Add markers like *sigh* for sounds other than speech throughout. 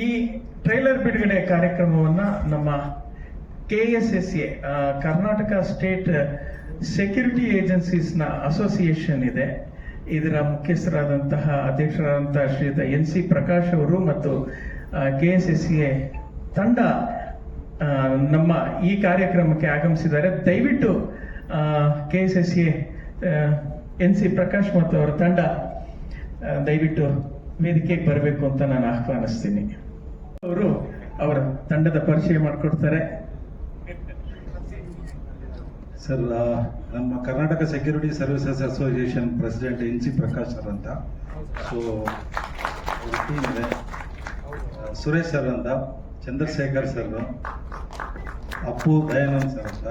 ಈ ಟ್ರೈಲರ್ ಬಿಡುಗಡೆ ಕಾರ್ಯಕ್ರಮವನ್ನ ನಮ್ಮ K S S A Karnataka state security ಏಜೆನ್ಸೀಸ್ನ association ಇದೆ. ಇದರ ಮುಖ್ಯಸ್ಥರಾದಂತಹ ಅಧ್ಯಕ್ಷರಾದಂತಹ ಶ್ರೀಯುತ ಎನ್ ಸಿ ಪ್ರಕಾಶ್ ಅವರು ಮತ್ತು ಕೆ ಎಸ್ ಎಸ್ ಎ ತಂಡ ನಮ್ಮ ಈ ಕಾರ್ಯಕ್ರಮಕ್ಕೆ ಆಗಮಿಸಿದ್ದಾರೆ. ದಯವಿಟ್ಟು K S S A N C Prakash ಮತ್ತು ಅವರ ತಂಡ ದಯವಿಟ್ಟು ವೇದಿಕೆಗೆ ಬರಬೇಕು ಅಂತ ನಾನು ಆಹ್ವಾನಿಸ್ತೀನಿ. ಅವರು ಅವರ ತಂಡದ ಪರಿಚಯ ಮಾಡಿಕೊಡ್ತಾರೆ. ಸರ್ ನಮ್ಮ Karnataka security services association president N C Prakash sir ಅಂತ. ಸೊ ಇದೆ. ಸುರೇಶ್ ಸರ್ ಅಂತ, ಚಂದ್ರಶೇಖರ್ ಸರ್, ಅಪ್ಪು ದಯಾನಂದ್ ಸರ್ ಅಂತ.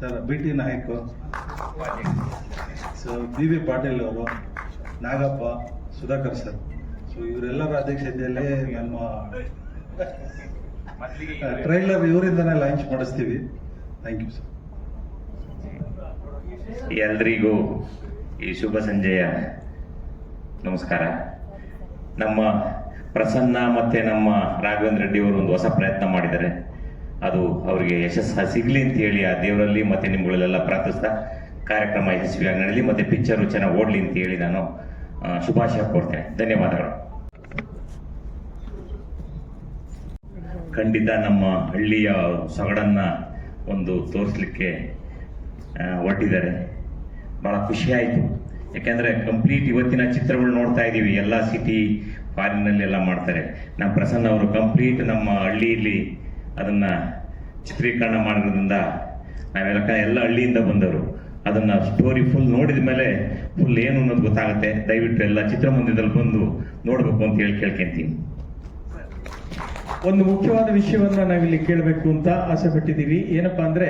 Sir, B T Nayak. So B V Patil ಅವರು, ನಾಗಪ್ಪ, ಸುಧಾಕರ್ ಸರ್. ಸೊ ಇವರೆಲ್ಲರ ಅಧ್ಯಕ್ಷತೆಯಲ್ಲಿ ನಮ್ಮ ಟ್ರೈಲರ್ ಇವರಿಂದನೇ ಲಾಂಚ್ ಮಾಡಿಸ್ತೀವಿ. ಥ್ಯಾಂಕ್ ಯು ಸರ್ ಎಲ್ರಿಗೂ ಈ ಶುಭ ಸಂಜೆಯ ನಮಸ್ಕಾರ. ನಮ್ಮ ಪ್ರಸನ್ನ ಮತ್ತೆ ನಮ್ಮ ರಾಘವೇಂದ್ರ ರೆಡ್ಡಿ ಅವರು ಒಂದು ಹೊಸ ಪ್ರಯತ್ನ ಮಾಡಿದ್ದಾರೆ. ಅದು ಅವರಿಗೆ ಯಶಸ್ಸು ಸಿಗ್ಲಿ ಅಂತ ಹೇಳಿ ಆ ದೇವರಲ್ಲಿ ಮತ್ತೆ ನಿಮ್ಗಳಲ್ಲೆಲ್ಲ ಪ್ರಾರ್ಥಿಸ್ತಾ ಕಾರ್ಯಕ್ರಮ ಯಶಸ್ವಿಯಾಗಿ ನಡೀಲಿ ಮತ್ತೆ ಪಿಕ್ಚರು ಚೆನ್ನಾಗಿ ಓಡ್ಲಿ ಅಂತ ಹೇಳಿ ನಾನು ಶುಭಾಶಯ ಕೋರ್ತೇನೆ. ಧನ್ಯವಾದಗಳು. ಖಂಡಿತ ನಮ್ಮ ಹಳ್ಳಿಯ ಸೊಗಡನ್ನ ಒಂದು ತೋರಿಸ್ಲಿಕ್ಕೆ ಹೊರಟಿದ್ದಾರೆ. ಖುಷಿ ಆಯಿತು. ಯಾಕೆಂದ್ರೆ ಕಂಪ್ಲೀಟ್ ಇವತ್ತಿನ ಚಿತ್ರಗಳು ನೋಡ್ತಾ ಇದ್ದೀವಿ ಎಲ್ಲ ಸಿಟಿ ಫಾರಿನಲ್ಲಿ ಎಲ್ಲ ಮಾಡ್ತಾರೆ. ನಮ್ಮ ಪ್ರಸನ್ನ ಅವರು ಕಂಪ್ಲೀಟ್ ನಮ್ಮ ಹಳ್ಳಿಯಲ್ಲಿ ಅದನ್ನ ಚಿತ್ರೀಕರಣ ಮಾಡಿರೋದ್ರಿಂದ ನಾವೆಲ್ಲ ಎಲ್ಲ ಹಳ್ಳಿಯಿಂದ ಬಂದವರು. ಅದನ್ನ ಸ್ಟೋರಿ ಫುಲ್ ನೋಡಿದ ಮೇಲೆ ಫುಲ್ ಏನು ಅನ್ನೋದು ಗೊತ್ತಾಗುತ್ತೆ. ದಯವಿಟ್ಟು ಎಲ್ಲ ಚಿತ್ರಮಂದಿರದಲ್ಲಿ ಬಂದು ನೋಡಬೇಕು ಅಂತ ಹೇಳಿ ಕೇಳ್ಕೊಂತೀನಿ. ಒಂದು ಮುಖ್ಯವಾದ ವಿಷಯವನ್ನು ನಾವಿಲ್ಲಿ ಕೇಳಬೇಕು ಅಂತ ಆಸೆ ಪಟ್ಟಿದ್ದೀವಿ. ಏನಪ್ಪಾ ಅಂದರೆ,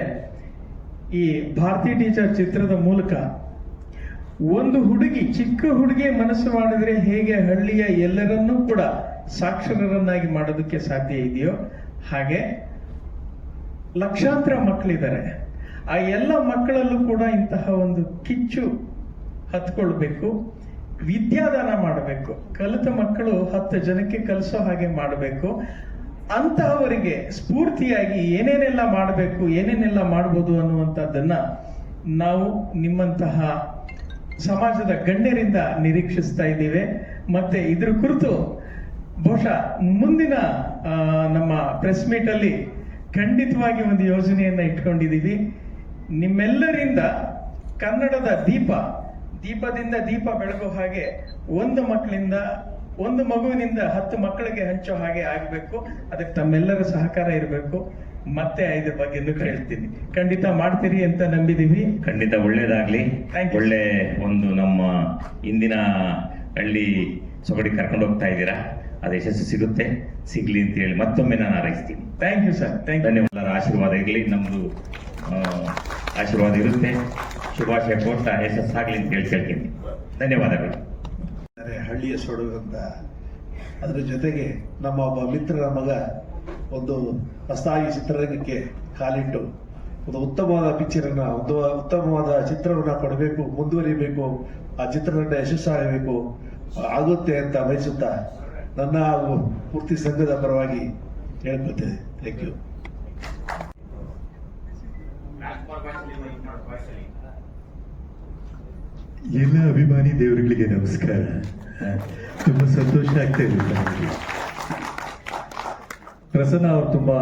ಈ ಭಾರತಿ ಟೀಚರ್ ಚಿತ್ರದ ಮೂಲಕ ಒಂದು ಹುಡುಗಿ, ಚಿಕ್ಕ ಹುಡುಗಿ ಮನಸ್ಸು ಮಾಡಿದ್ರೆ ಹೇಗೆ ಹಳ್ಳಿಯ ಎಲ್ಲರನ್ನೂ ಕೂಡ ಸಾಕ್ಷರರನ್ನಾಗಿ ಮಾಡೋದಕ್ಕೆ ಸಾಧ್ಯ ಇದೆಯೋ ಹಾಗೆ ಲಕ್ಷಾಂತರ ಮಕ್ಕಳಿದ್ದಾರೆ. ಆ ಎಲ್ಲ ಮಕ್ಕಳಲ್ಲೂ ಕೂಡ ಇಂತಹ ಒಂದು ಕಿಚ್ಚು ಹತ್ಕೊಳ್ಬೇಕು, ವಿದ್ಯಾದಾನ ಮಾಡಬೇಕು. ಕಲಿತ ಮಕ್ಕಳು ಹತ್ತು ಜನಕ್ಕೆ ಕಲಿಸೋ ಹಾಗೆ ಮಾಡಬೇಕು. ಅಂತಹವರಿಗೆ ಸ್ಫೂರ್ತಿಯಾಗಿ ಏನೇನೆಲ್ಲ ಮಾಡಬೇಕು, ಏನೇನೆಲ್ಲ ಮಾಡ್ಬೋದು ಅನ್ನುವಂಥದ್ದನ್ನ ನಾವು ನಿಮ್ಮಂತಹ ಸಮಾಜದ ಗಣ್ಯರಿಂದ ನಿರೀಕ್ಷಿಸ್ತಾ ಇದ್ದೇವೆ. ಮತ್ತೆ ಇದ್ರ ಕುರಿತು ಬಹುಶಃ ಮುಂದಿನ ನಮ್ಮ ಪ್ರೆಸ್ ಮೀಟ್ ಅಲ್ಲಿ ಖಂಡಿತವಾಗಿ ಒಂದು ಯೋಜನೆಯನ್ನ ಇಟ್ಕೊಂಡಿದ್ದೀವಿ. ನಿಮ್ಮೆಲ್ಲರಿಂದ ಕನ್ನಡದ ದೀಪ, ದೀಪದಿಂದ ದೀಪ ಬೆಳಗೋ ಹಾಗೆ ಒಂದು ಮಕ್ಕಳಿಂದ ಒಂದು ಮಗುವಿನಿಂದ ಹತ್ತು ಮಕ್ಕಳಿಗೆ ಹಂಚೋ ಹಾಗೆ ಆಗಬೇಕು. ಅದಕ್ಕೆ ತಮ್ಮೆಲ್ಲರ ಸಹಕಾರ ಇರಬೇಕು. ಮತ್ತೆ ಇದ್ರ ಬಗ್ಗೆ ಹೇಳ್ತೀನಿ ಖಂಡಿತ ಮಾಡ್ತೀರಿ ಅಂತ ನಂಬಿದೀವಿ. ಖಂಡಿತ ಒಳ್ಳೇದಾಗ್ಲಿ. ಒಳ್ಳೆ ಒಂದು ನಮ್ಮ ಇಂದಿನ ಹಳ್ಳಿ ಸೊಗಡಿ ಕರ್ಕೊಂಡು ಹೋಗ್ತಾ ಇದ್ದೀರಾ? ಅದು ಯಶಸ್ಸು ಸಿಗುತ್ತೆ. ಸಿಗ್ಲಿ ಅಂತ ಹೇಳಿ ಮತ್ತೊಮ್ಮೆ ನಾನು ಹಾರೈಸ್ತೀನಿ. ಥ್ಯಾಂಕ್ ಯು ಸರ್ ಥ್ಯಾಂಕ್ ಧನ್ಯವಾದ ಆಶೀರ್ವಾದ ಇರಲಿ. ನಮ್ಮದು ಆಶೀರ್ವಾದ ಇರುತ್ತೆ. ಶುಭಾಶಯ ಕೋರ್ಟ. ಯಶಸ್ಸಾಗ್ಲಿ ಅಂತ ಹೇಳಿ ಕೇಳ್ತೀನಿ. ಧನ್ಯವಾದಗಳು. ಅಂದರೆ ಹಳ್ಳಿಯ ಸೊಡಗು ಅದರ ಜೊತೆಗೆ ನಮ್ಮ ಒಬ್ಬ ಮಿತ್ರರ ಮಗ ಒಂದು ಹೊಸದಾಗಿ ಚಿತ್ರರಂಗಕ್ಕೆ ಕಾಲಿಟ್ಟು ಒಂದು ಉತ್ತಮವಾದ ಪಿಕ್ಚರನ್ನು ಒಂದು ಉತ್ತಮವಾದ ಚಿತ್ರವನ್ನು ಕೊಡಬೇಕು, ಮುಂದುವರಿಬೇಕು, ಆ ಚಿತ್ರರಂಗ ಯಶಸ್ಸಾಗಬೇಕು, ಆಗುತ್ತೆ ಅಂತ ಬಯಸುತ್ತಾ ನನ್ನ ಹಾಗೂ ಪೂರ್ತಿ ಸಂಘದ ಪರವಾಗಿ ಹೇಳ್ಕೊತೇನೆ ಥ್ಯಾಂಕ್ ಯು ಎಲ್ಲ ಅಭಿಮಾನಿ ದೇವರುಗಳಿಗೆ ನಮಸ್ಕಾರ. ತುಂಬಾ ಸಂತೋಷ ಆಗ್ತಾ ಇದೆ. ಪ್ರಸನ್ನ ಅವರು ತುಂಬಾ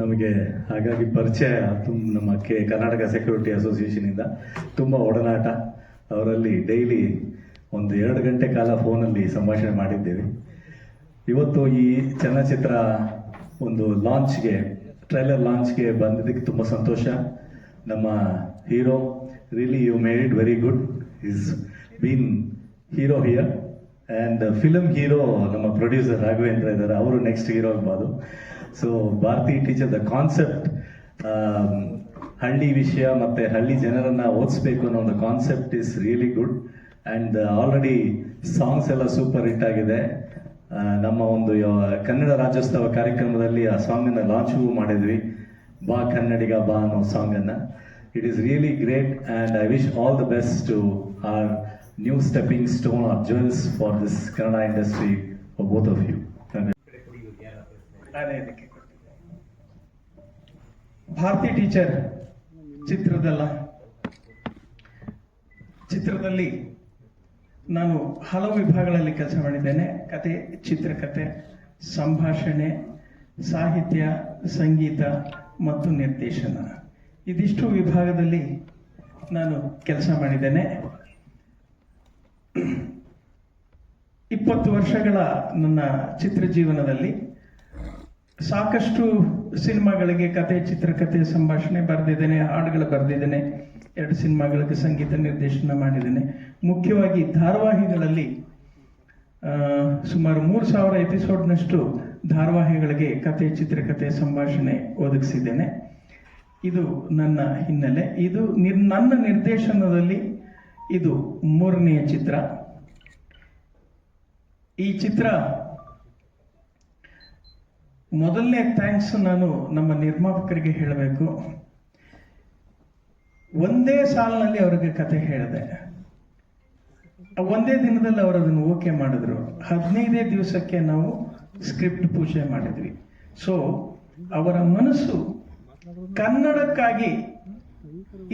ನಮಗೆ ಹಾಗಾಗಿ ಪರಿಚಯ ತುಂಬ ನಮ್ಮ ಕೆ ಕರ್ನಾಟಕ ಸೆಕ್ಯೂರಿಟಿ ಅಸೋಸಿಯೇಷನ್ ಇಂದ ತುಂಬಾ ಒಡನಾಟ. ಅವರಲ್ಲಿ ಡೈಲಿ ಒಂದು ಎರಡು ಗಂಟೆ ಕಾಲ ಫೋನಲ್ಲಿ ಸಂಭಾಷಣೆ ಮಾಡಿದ್ದೇವೆ. ಇವತ್ತು ಈ ಚಲನಚಿತ್ರ ಒಂದು ಲಾಂಚ್ಗೆ ಟ್ರೈಲರ್ ಲಾಂಚ್ಗೆ ಬಂದಿದ್ದಕ್ಕೆ ತುಂಬ ಸಂತೋಷ. ನಮ್ಮ hero really you made it very good is been hero here and film hero ನಮ್ಮ ಪ್ರೊಡ್ಯೂಸರ್ ರಾಘವೇಂದ್ರ ಇದ್ದಾರೆ. ಅವರು ನೆಕ್ಸ್ಟ್ ಹೀರೋ ಆಗ್ಬೋದು. So Bharati teacher the concept ಹಳ್ಳಿ ವಿಷಯ ಮತ್ತು ಹಳ್ಳಿ ಜನರನ್ನ ಓದಿಸ್ಬೇಕು ಅನ್ನೋ ಒಂದು concept is really good and already songs ಎಲ್ಲ ಸೂಪರ್ ಹಿಟ್ ಆಗಿದೆ. ನಮ್ಮ ಒಂದು ಕನ್ನಡ ರಾಜ್ಯೋತ್ಸವ ಕಾರ್ಯಕ್ರಮದಲ್ಲಿ ಆ ಸಾಂಗನ್ನು ಲಾಂಚ್ ಮಾಡಿದ್ವಿ. ಬಾ ಕನ್ನಡಿಗ ಬಾ ಅನ್ನೋ ಸಾಂಗನ್ನು it is really great and I wish all the best to our new stepping stone are jewels for this Kannada industry for both of you. Bharati teacher ಚಿತ್ರದಲ್ಲ ಚಿತ್ರದಲ್ಲಿ ನಾನು ಹಲವು ವಿಭಾಗಗಳಲ್ಲಿ ಕೆಲಸ ಮಾಡಿದ್ದೇನೆ. ಕತೆ, ಚಿತ್ರಕತೆ, ಸಂಭಾಷಣೆ, ಸಾಹಿತ್ಯ, ಸಂಗೀತ ಮತ್ತು ನಿರ್ದೇಶನ. ಇದಿಷ್ಟು ವಿಭಾಗದಲ್ಲಿ ನಾನು ಕೆಲಸ ಮಾಡಿದ್ದೇನೆ. ಇಪ್ಪತ್ತು ವರ್ಷಗಳ ನನ್ನ ಚಿತ್ರ ಜೀವನದಲ್ಲಿ ಸಾಕಷ್ಟು ಸಿನಿಮಾಗಳಿಗೆ ಕತೆ ಚಿತ್ರಕಥೆ ಸಂಭಾಷಣೆ ಬರೆದಿದ್ದೇನೆ, ಹಾಡುಗಳು ಬರೆದಿದ್ದೇನೆ, ಎರಡು ಸಿನಿಮಾಗಳಿಗೆ ಸಂಗೀತ ನಿರ್ದೇಶನ ಮಾಡಿದ್ದೇನೆ. ಮುಖ್ಯವಾಗಿ ಧಾರಾವಾಹಿಗಳಲ್ಲಿ ಸುಮಾರು ಮೂರು ಸಾವಿರ ಎಪಿಸೋಡ್ನಷ್ಟು ಧಾರಾವಾಹಿಗಳಿಗೆ ಕತೆ ಚಿತ್ರಕಥೆ ಸಂಭಾಷಣೆ ಒದಗಿಸಿದ್ದೇನೆ. ಇದು ನನ್ನ ಹಿನ್ನೆಲೆ. ಇದು ನಿರ್, ನನ್ನ ನಿರ್ದೇಶನದಲ್ಲಿ ಇದು ಮೂರನೆಯ ಚಿತ್ರ. ಈ ಚಿತ್ರ ಮೊದಲನೇ ಥ್ಯಾಂಕ್ಸ್ ನಾನು ನಮ್ಮ ನಿರ್ಮಾಪಕರಿಗೆ ಹೇಳಬೇಕು. ಒಂದೇ ಸಾಲಿನಲ್ಲಿ ಅವರಿಗೆ ಕತೆ ಹೇಳಿದೆ. ಒಂದೇ ದಿನದಲ್ಲಿ ಅವರು ಅದನ್ನು ಓಕೆ ಮಾಡಿದ್ರು. ಹದಿನೈದೇ ದಿವಸಕ್ಕೆ ನಾವು ಸ್ಕ್ರಿಪ್ಟ್ ಪೂಜೆ ಮಾಡಿದ್ವಿ. ಸೊ ಅವರ ಮನಸ್ಸು ಕನ್ನಡಕ್ಕಾಗಿ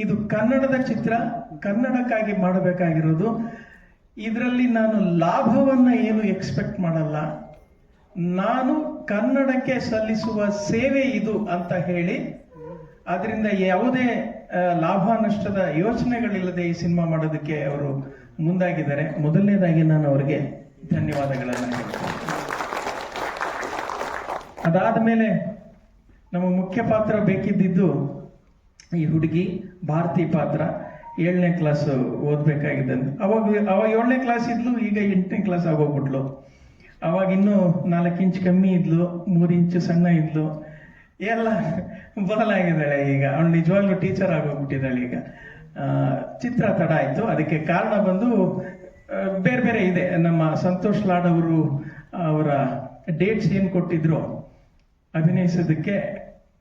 ಇದು ಕನ್ನಡದ ಚಿತ್ರ, ಕನ್ನಡಕ್ಕಾಗಿ ಮಾಡಬೇಕಾಗಿರೋದು. ಇದರಲ್ಲಿ ನಾನು ಲಾಭವನ್ನ ಏನು ಎಕ್ಸ್ಪೆಕ್ಟ್ ಮಾಡಲ್ಲ. ನಾನು ಕನ್ನಡಕ್ಕೆ ಸಲ್ಲಿಸುವ ಸೇವೆ ಇದು ಅಂತ ಹೇಳಿ, ಅದರಿಂದ ಯಾವುದೇ ಲಾಭ ನಷ್ಟದ ಯೋಚನೆಗಳಿಲ್ಲದೆ ಈ ಸಿನಿಮಾ ಮಾಡೋದಕ್ಕೆ ಅವರು ಮುಂದಾಗಿದ್ದಾರೆ. ಮೊದಲನೇದಾಗಿ ನಾನು ಅವರಿಗೆ ಧನ್ಯವಾದಗಳನ್ನು ಹೇಳ್ತೇನೆ. ಅದಾದ ಮೇಲೆ ನಮ್ಮ ಮುಖ್ಯ ಪಾತ್ರ ಬೇಕಿದ್ದಿದ್ದು ಈ ಹುಡುಗಿ ಭಾರತಿ ಪಾತ್ರ ಏಳನೇ ಕ್ಲಾಸ್ ಓದ್ಬೇಕಾಗಿದ್ದಂತ ಅವಾಗ ಅವಾಗ ಏಳನೇ ಕ್ಲಾಸ್ ಇದ್ಲು, ಈಗ ಎಂಟನೇ ಕ್ಲಾಸ್ ಆಗೋಗ್ಬಿಟ್ಲು. ಅವಾಗ ಇನ್ನೂ ನಾಲ್ಕು ಇಂಚ್ ಕಮ್ಮಿ ಇದ್ಲು, ಮೂರು ಇಂಚು ಸಣ್ಣ ಇದ್ಲು. ಎಲ್ಲ ಬದಲಾಗಿದ್ದಾಳೆ ಈಗ. ಅವಳು ನಿಜವಾಗ್ಲೂ ಟೀಚರ್ ಆಗೋಗ್ಬಿಟ್ಟಿದ್ದಾಳೆ ಈಗ. ಚಿತ್ರ ತಡ ಆಯ್ತು. ಅದಕ್ಕೆ ಕಾರಣ ಬಂದು ಬೇರೆ ಬೇರೆ ಇದೆ. ನಮ್ಮ ಸಂತೋಷ್ ಲಾಡ್ ಅವರು ಅವರ ಡೇಟ್ಸ್ ಏನು ಕೊಟ್ಟಿದ್ರು, ಅಭಿನಯಿಸೋದಕ್ಕೆ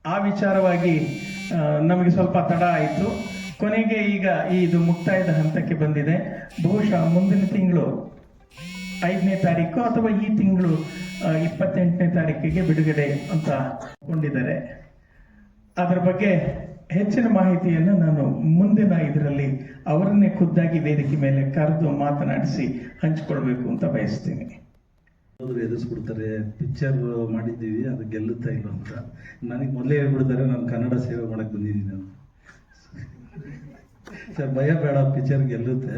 ಆ ವಿಚಾರವಾಗಿ ನಮಗೆ ಸ್ವಲ್ಪ ತಡ ಆಯಿತು. ಕೊನೆಗೆ ಈಗ ಈ ಇದು ಮುಕ್ತಾಯದ ಹಂತಕ್ಕೆ ಬಂದಿದೆ. ಬಹುಶಃ ಮುಂದಿನ ತಿಂಗಳು ಐದನೇ ತಾರೀಕು ಅಥವಾ ಈ ತಿಂಗಳು ಇಪ್ಪತ್ತೆಂಟನೇ ತಾರೀಕಿಗೆ ಬಿಡುಗಡೆ ಅಂತ ಕೊಂಡಿದ್ದಾರೆ. ಅದರ ಬಗ್ಗೆ ಹೆಚ್ಚಿನ ಮಾಹಿತಿಯನ್ನು ನಾನು ಮುಂದಿನ ಇದರಲ್ಲಿ ಅವರನ್ನೇ ಖುದ್ದಾಗಿ ವೇದಿಕೆ ಮೇಲೆ ಕರೆದು ಮಾತನಾಡಿಸಿ ಹಂಚಿಕೊಳ್ಬೇಕು ಅಂತ ಬಯಸ್ತೀನಿ. ಎದುರಿಸ್ಬಿಡ್ತಾರೆ ಪಿಕ್ಚರ್ ಮಾಡಿದ್ದೀವಿ ಅದು ಗೆಲ್ಲುತ್ತಾ ಇಲ್ಲ ಅಂತ. ನನಗೆ ಮೊದಲೇ ಹೇಳ್ಬಿಡ್ತಾರೆ ನಾನು ಕನ್ನಡ ಸೇವೆ ಮಾಡಕ್ಕೆ ಬಂದಿದ್ದೀನಿ ಅಂತ. ಸರ್ ಭಯ ಬೇಡ ಪಿಕ್ಚರ್ ಗೆಲ್ಲುತ್ತೆ.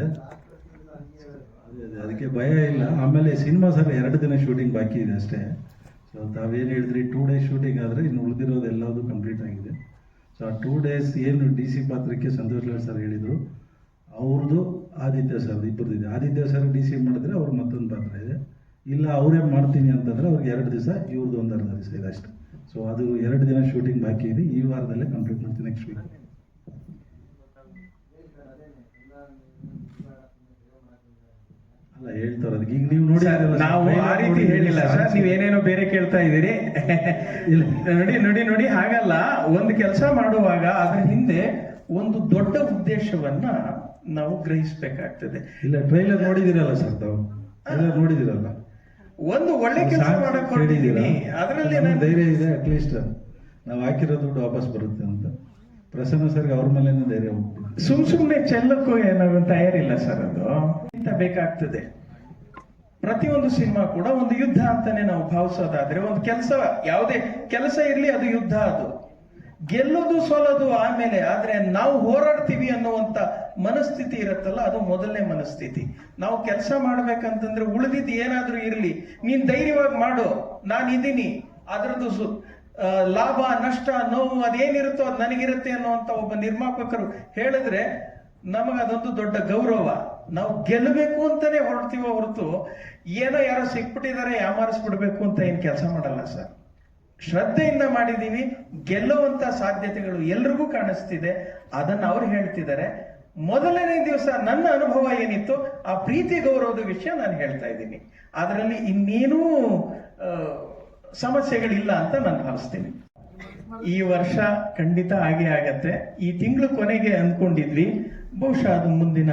ಅದೇ ಅದೇ, ಅದಕ್ಕೆ ಭಯ ಇಲ್ಲ. ಆಮೇಲೆ ಸಿನಿಮಾ ಸರ್ ಎರಡು ದಿನ ಶೂಟಿಂಗ್ ಬಾಕಿ ಇದೆ ಅಷ್ಟೇ. ಸೊ ತಾವೇನು ಹೇಳಿದ್ರಿ ಟೂ ಡೇಸ್ ಶೂಟಿಂಗ್ ಆದರೆ ಇನ್ನು ಉಳಿದಿರೋದು ಎಲ್ಲದು ಕಂಪ್ಲೀಟ್ ಆಗಿದೆ. ಸೊ ಆ ಟೂ ಡೇಸ್ ಏನು ಡಿ ಸಿ ಪಾತ್ರಕ್ಕೆ ಸಂತೋಷ್ ಲಾಲ್ ಸರ್ ಹೇಳಿದರು ಅವ್ರದ್ದು ಆದಿತ್ಯ ಸರ್ ಇಬ್ಬರದ್ದು ಇದೆ ಆದಿತ್ಯ ಸರ್ ಡಿ ಸಿ ಮಾಡಿದ್ರೆ ಅವ್ರ ಮತ್ತೊಂದು ಪಾತ್ರ ಇದೆ. ಇಲ್ಲ ಅವರೇ ಮಾಡ್ತೀನಿ ಅಂತಂದರೆ ಅವ್ರಿಗೆ ಎರಡು ದಿವಸ ಇವ್ರದ್ದು ಒಂದು ಅರ್ಧ ದಿವಸ ಇದೆ ಅಷ್ಟೇ. ಸೊ ಅದು ಎರಡು ದಿನ ಶೂಟಿಂಗ್ ಬಾಕಿ ಇದೆ. ಈ ವಾರದಲ್ಲೇ ಕಂಪ್ಲೀಟ್ ಮಾಡ್ತೀನಿ ನೆಕ್ಸ್ಟ್ ವೀಕ್ ಅಲ್ಲ ಹೇಳ್ತಾರೆ ಅದಕ್ಕೆ. ಈಗ ನೀವು ನೋಡಿ ನಾವು ಆ ರೀತಿ ಹೇಳಿಲ್ಲ ಸರ್ ನೀವೇನೇನೋ ಬೇರೆ ಕೇಳ್ತಾ ಇದ್ದೀರಿ. ಇಲ್ಲ. ನೋಡಿ ನೋಡಿ ನೋಡಿ ಹಾಗಲ್ಲ. ಒಂದು ಕೆಲಸ ಮಾಡುವಾಗ ಅದ್ರ ಹಿಂದೆ ಒಂದು ದೊಡ್ಡ ಉದ್ದೇಶವನ್ನ ನಾವು ಗ್ರಹಿಸಬೇಕಾಗ್ತದೆ. ಇಲ್ಲ ಟ್ರೈಲರ್ ನೋಡಿದಿರಲ್ಲ ಸರ್ ತಾವು? ಟ್ರೈಲರ್ ನೋಡಿದಿರಲ್ಲ? ಒಂದು ಒಳ್ಳೆ ಕೆಲಸ ಮಾಡಕ್? ಹೊರಟಿದ್ದೀನಿ. ಅದರಲ್ಲಿ ನಮ್ಗೆ ಧೈರ್ಯ ಇದೆ ಅಟ್ಲೀಸ್ಟ್ ನಾವು ಹಾಕಿರೋ ದುಡ್ಡು ವಾಪಸ್ ಬರುತ್ತೆ ಅಂತ. ಪ್ರಸನ್ನ ಸರ್ ಅವ್ರ ಮೇಲೆ ಧೈರ್ಯ ಹೋಗ್ಬಿಟ್ಟು ಸುಮ್ ಸುಮ್ನೆ ಚೆಲ್ಲಕ್ಕೂ ಏನಾದ್ರು ತಯಾರಿಲ್ಲ ಸರ್ ಅದು. ಇಂತ ಬೇಕಾಗ್ತದೆ. ಪ್ರತಿಯೊಂದು ಸಿನಿಮಾ ಕೂಡ ಒಂದು ಯುದ್ಧ ಅಂತಾನೆ ನಾವು ಭಾವಿಸೋದಾದ್ರೆ ಒಂದು ಕೆಲಸ ಯಾವುದೇ ಕೆಲಸ ಇರ್ಲಿ ಅದು ಯುದ್ಧ ಅದು. ಗೆಲ್ಲೋದು ಸೋಲೋದು ಆಮೇಲೆ ಆದರೆ ನಾವು ಹೋರಾಡ್ತೀವಿ ಅನ್ನುವಂತ ಮನಸ್ಥಿತಿ ಇರುತ್ತಲ್ಲ, ಅದು ಮೊದಲನೇ ಮನಸ್ಥಿತಿ. ನಾವು ಕೆಲಸ ಮಾಡ್ಬೇಕಂತಂದ್ರೆ ಉಳಿದಿದ್ದು ಏನಾದರೂ ಇರಲಿ, ನೀನ್ ಧೈರ್ಯವಾಗಿ ಮಾಡು, ನಾನು ಇದ್ದೀನಿ ಅದರದ್ದು ಸು- ಲಾಭ, ನಷ್ಟ, ನೋವು, ಅದೇನಿರುತ್ತೋ ಅದು ನನಗಿರುತ್ತೆ ಅನ್ನುವಂತ ಒಬ್ಬ ನಿರ್ಮಾಪಕರು ಹೇಳಿದ್ರೆ ನಮಗದೊಂದು ದೊಡ್ಡ ಗೌರವ. ನಾವು ಗೆಲ್ಲಬೇಕು ಅಂತಾನೆ ಹೊರಡ್ತೀವೋ ಹೊರತು ಏನೋ ಯಾರೋ ಸಿಕ್ಬಿಟ್ಟಿದ್ದಾರೆ, ಯಾಮಾರಿಸ್ಬಿಡ್ಬೇಕು ಅಂತ ಏನು ಕೆಲಸ ಮಾಡಲ್ಲ ಸರ್. ಶ್ರದ್ಧೆಯಿಂದ ಮಾಡಿದೀವಿ, ಗೆಲ್ಲುವಂತ ಸಾಧ್ಯತೆಗಳು ಎಲ್ರಿಗೂ ಕಾಣಿಸ್ತಿದೆ. ಅದನ್ನ ಅವ್ರು ಹೇಳ್ತಿದ್ದಾರೆ. ಮೊದಲನೇ ದಿವಸ ನನ್ನ ಅನುಭವ ಏನಿತ್ತು, ಆ ಪ್ರೀತಿ ಗೌರವದ ವಿಷಯ ನಾನು ಹೇಳ್ತಾ ಇದ್ದೀನಿ. ಅದರಲ್ಲಿ ಇನ್ನೇನೂ ಸಮಸ್ಯೆಗಳಿಲ್ಲ ಅಂತ ನಾನು ಭಾವಿಸ್ತೀನಿ. ಈ ವರ್ಷ ಖಂಡಿತ ಹಾಗೆ ಆಗತ್ತೆ. ಈ ತಿಂಗಳು ಕೊನೆಗೆ ಅಂದ್ಕೊಂಡಿದ್ವಿ. ಬಹುಶಃ ಅದು ಮುಂದಿನ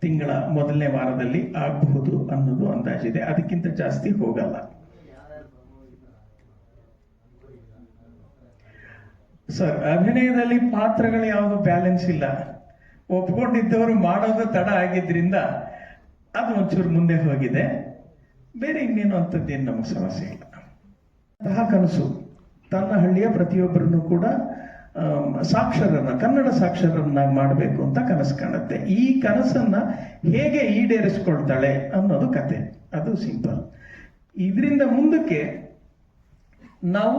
ತಿಂಗಳ ಮೊದಲನೇ ವಾರದಲ್ಲಿ ಆಗಬಹುದು ಅನ್ನೋದು ಅಂದಾಜಿದೆ. ಅದಕ್ಕಿಂತ ಜಾಸ್ತಿ ಹೋಗಲ್ಲ. ಸರ್ ಅಭಿನಯದಲ್ಲಿ ಪಾತ್ರಗಳು ಯಾವುದು ಬ್ಯಾಲೆನ್ಸ್ ಇಲ್ಲ. ಒಪ್ಕೊಂಡಿದ್ದವರು ಮಾಡೋದು ತಡ ಆಗಿದ್ರಿಂದ ಅದು ಒಂಚೂರು ಮುಂದೆ ಹೋಗಿದೆ. ಬೇರೆ ಇನ್ನೇನು ಅಂಥದ್ದೇನು ನಮಗೆ ಸಮಸ್ಯೆ ಇಲ್ಲ. ಅಂತಹ ಕನಸು ತನ್ನ ಹಳ್ಳಿಯ ಪ್ರತಿಯೊಬ್ಬರನ್ನು ಕೂಡ ಸಾಕ್ಷರನ್ನ ಕನ್ನಡ ಸಾಕ್ಷರನ್ನಾಗಿ ಮಾಡಬೇಕು ಅಂತ ಕನಸು ಕಾಣುತ್ತೆ. ಈ ಕನಸನ್ನ ಹೇಗೆ ಈಡೇರಿಸ್ಕೊಳ್ತಾಳೆ ಅನ್ನೋದು ಕತೆ. ಅದು ಸಿಂಪಲ್ ಇದರಿಂದ ಮುಂದಕ್ಕೆ ನಾವು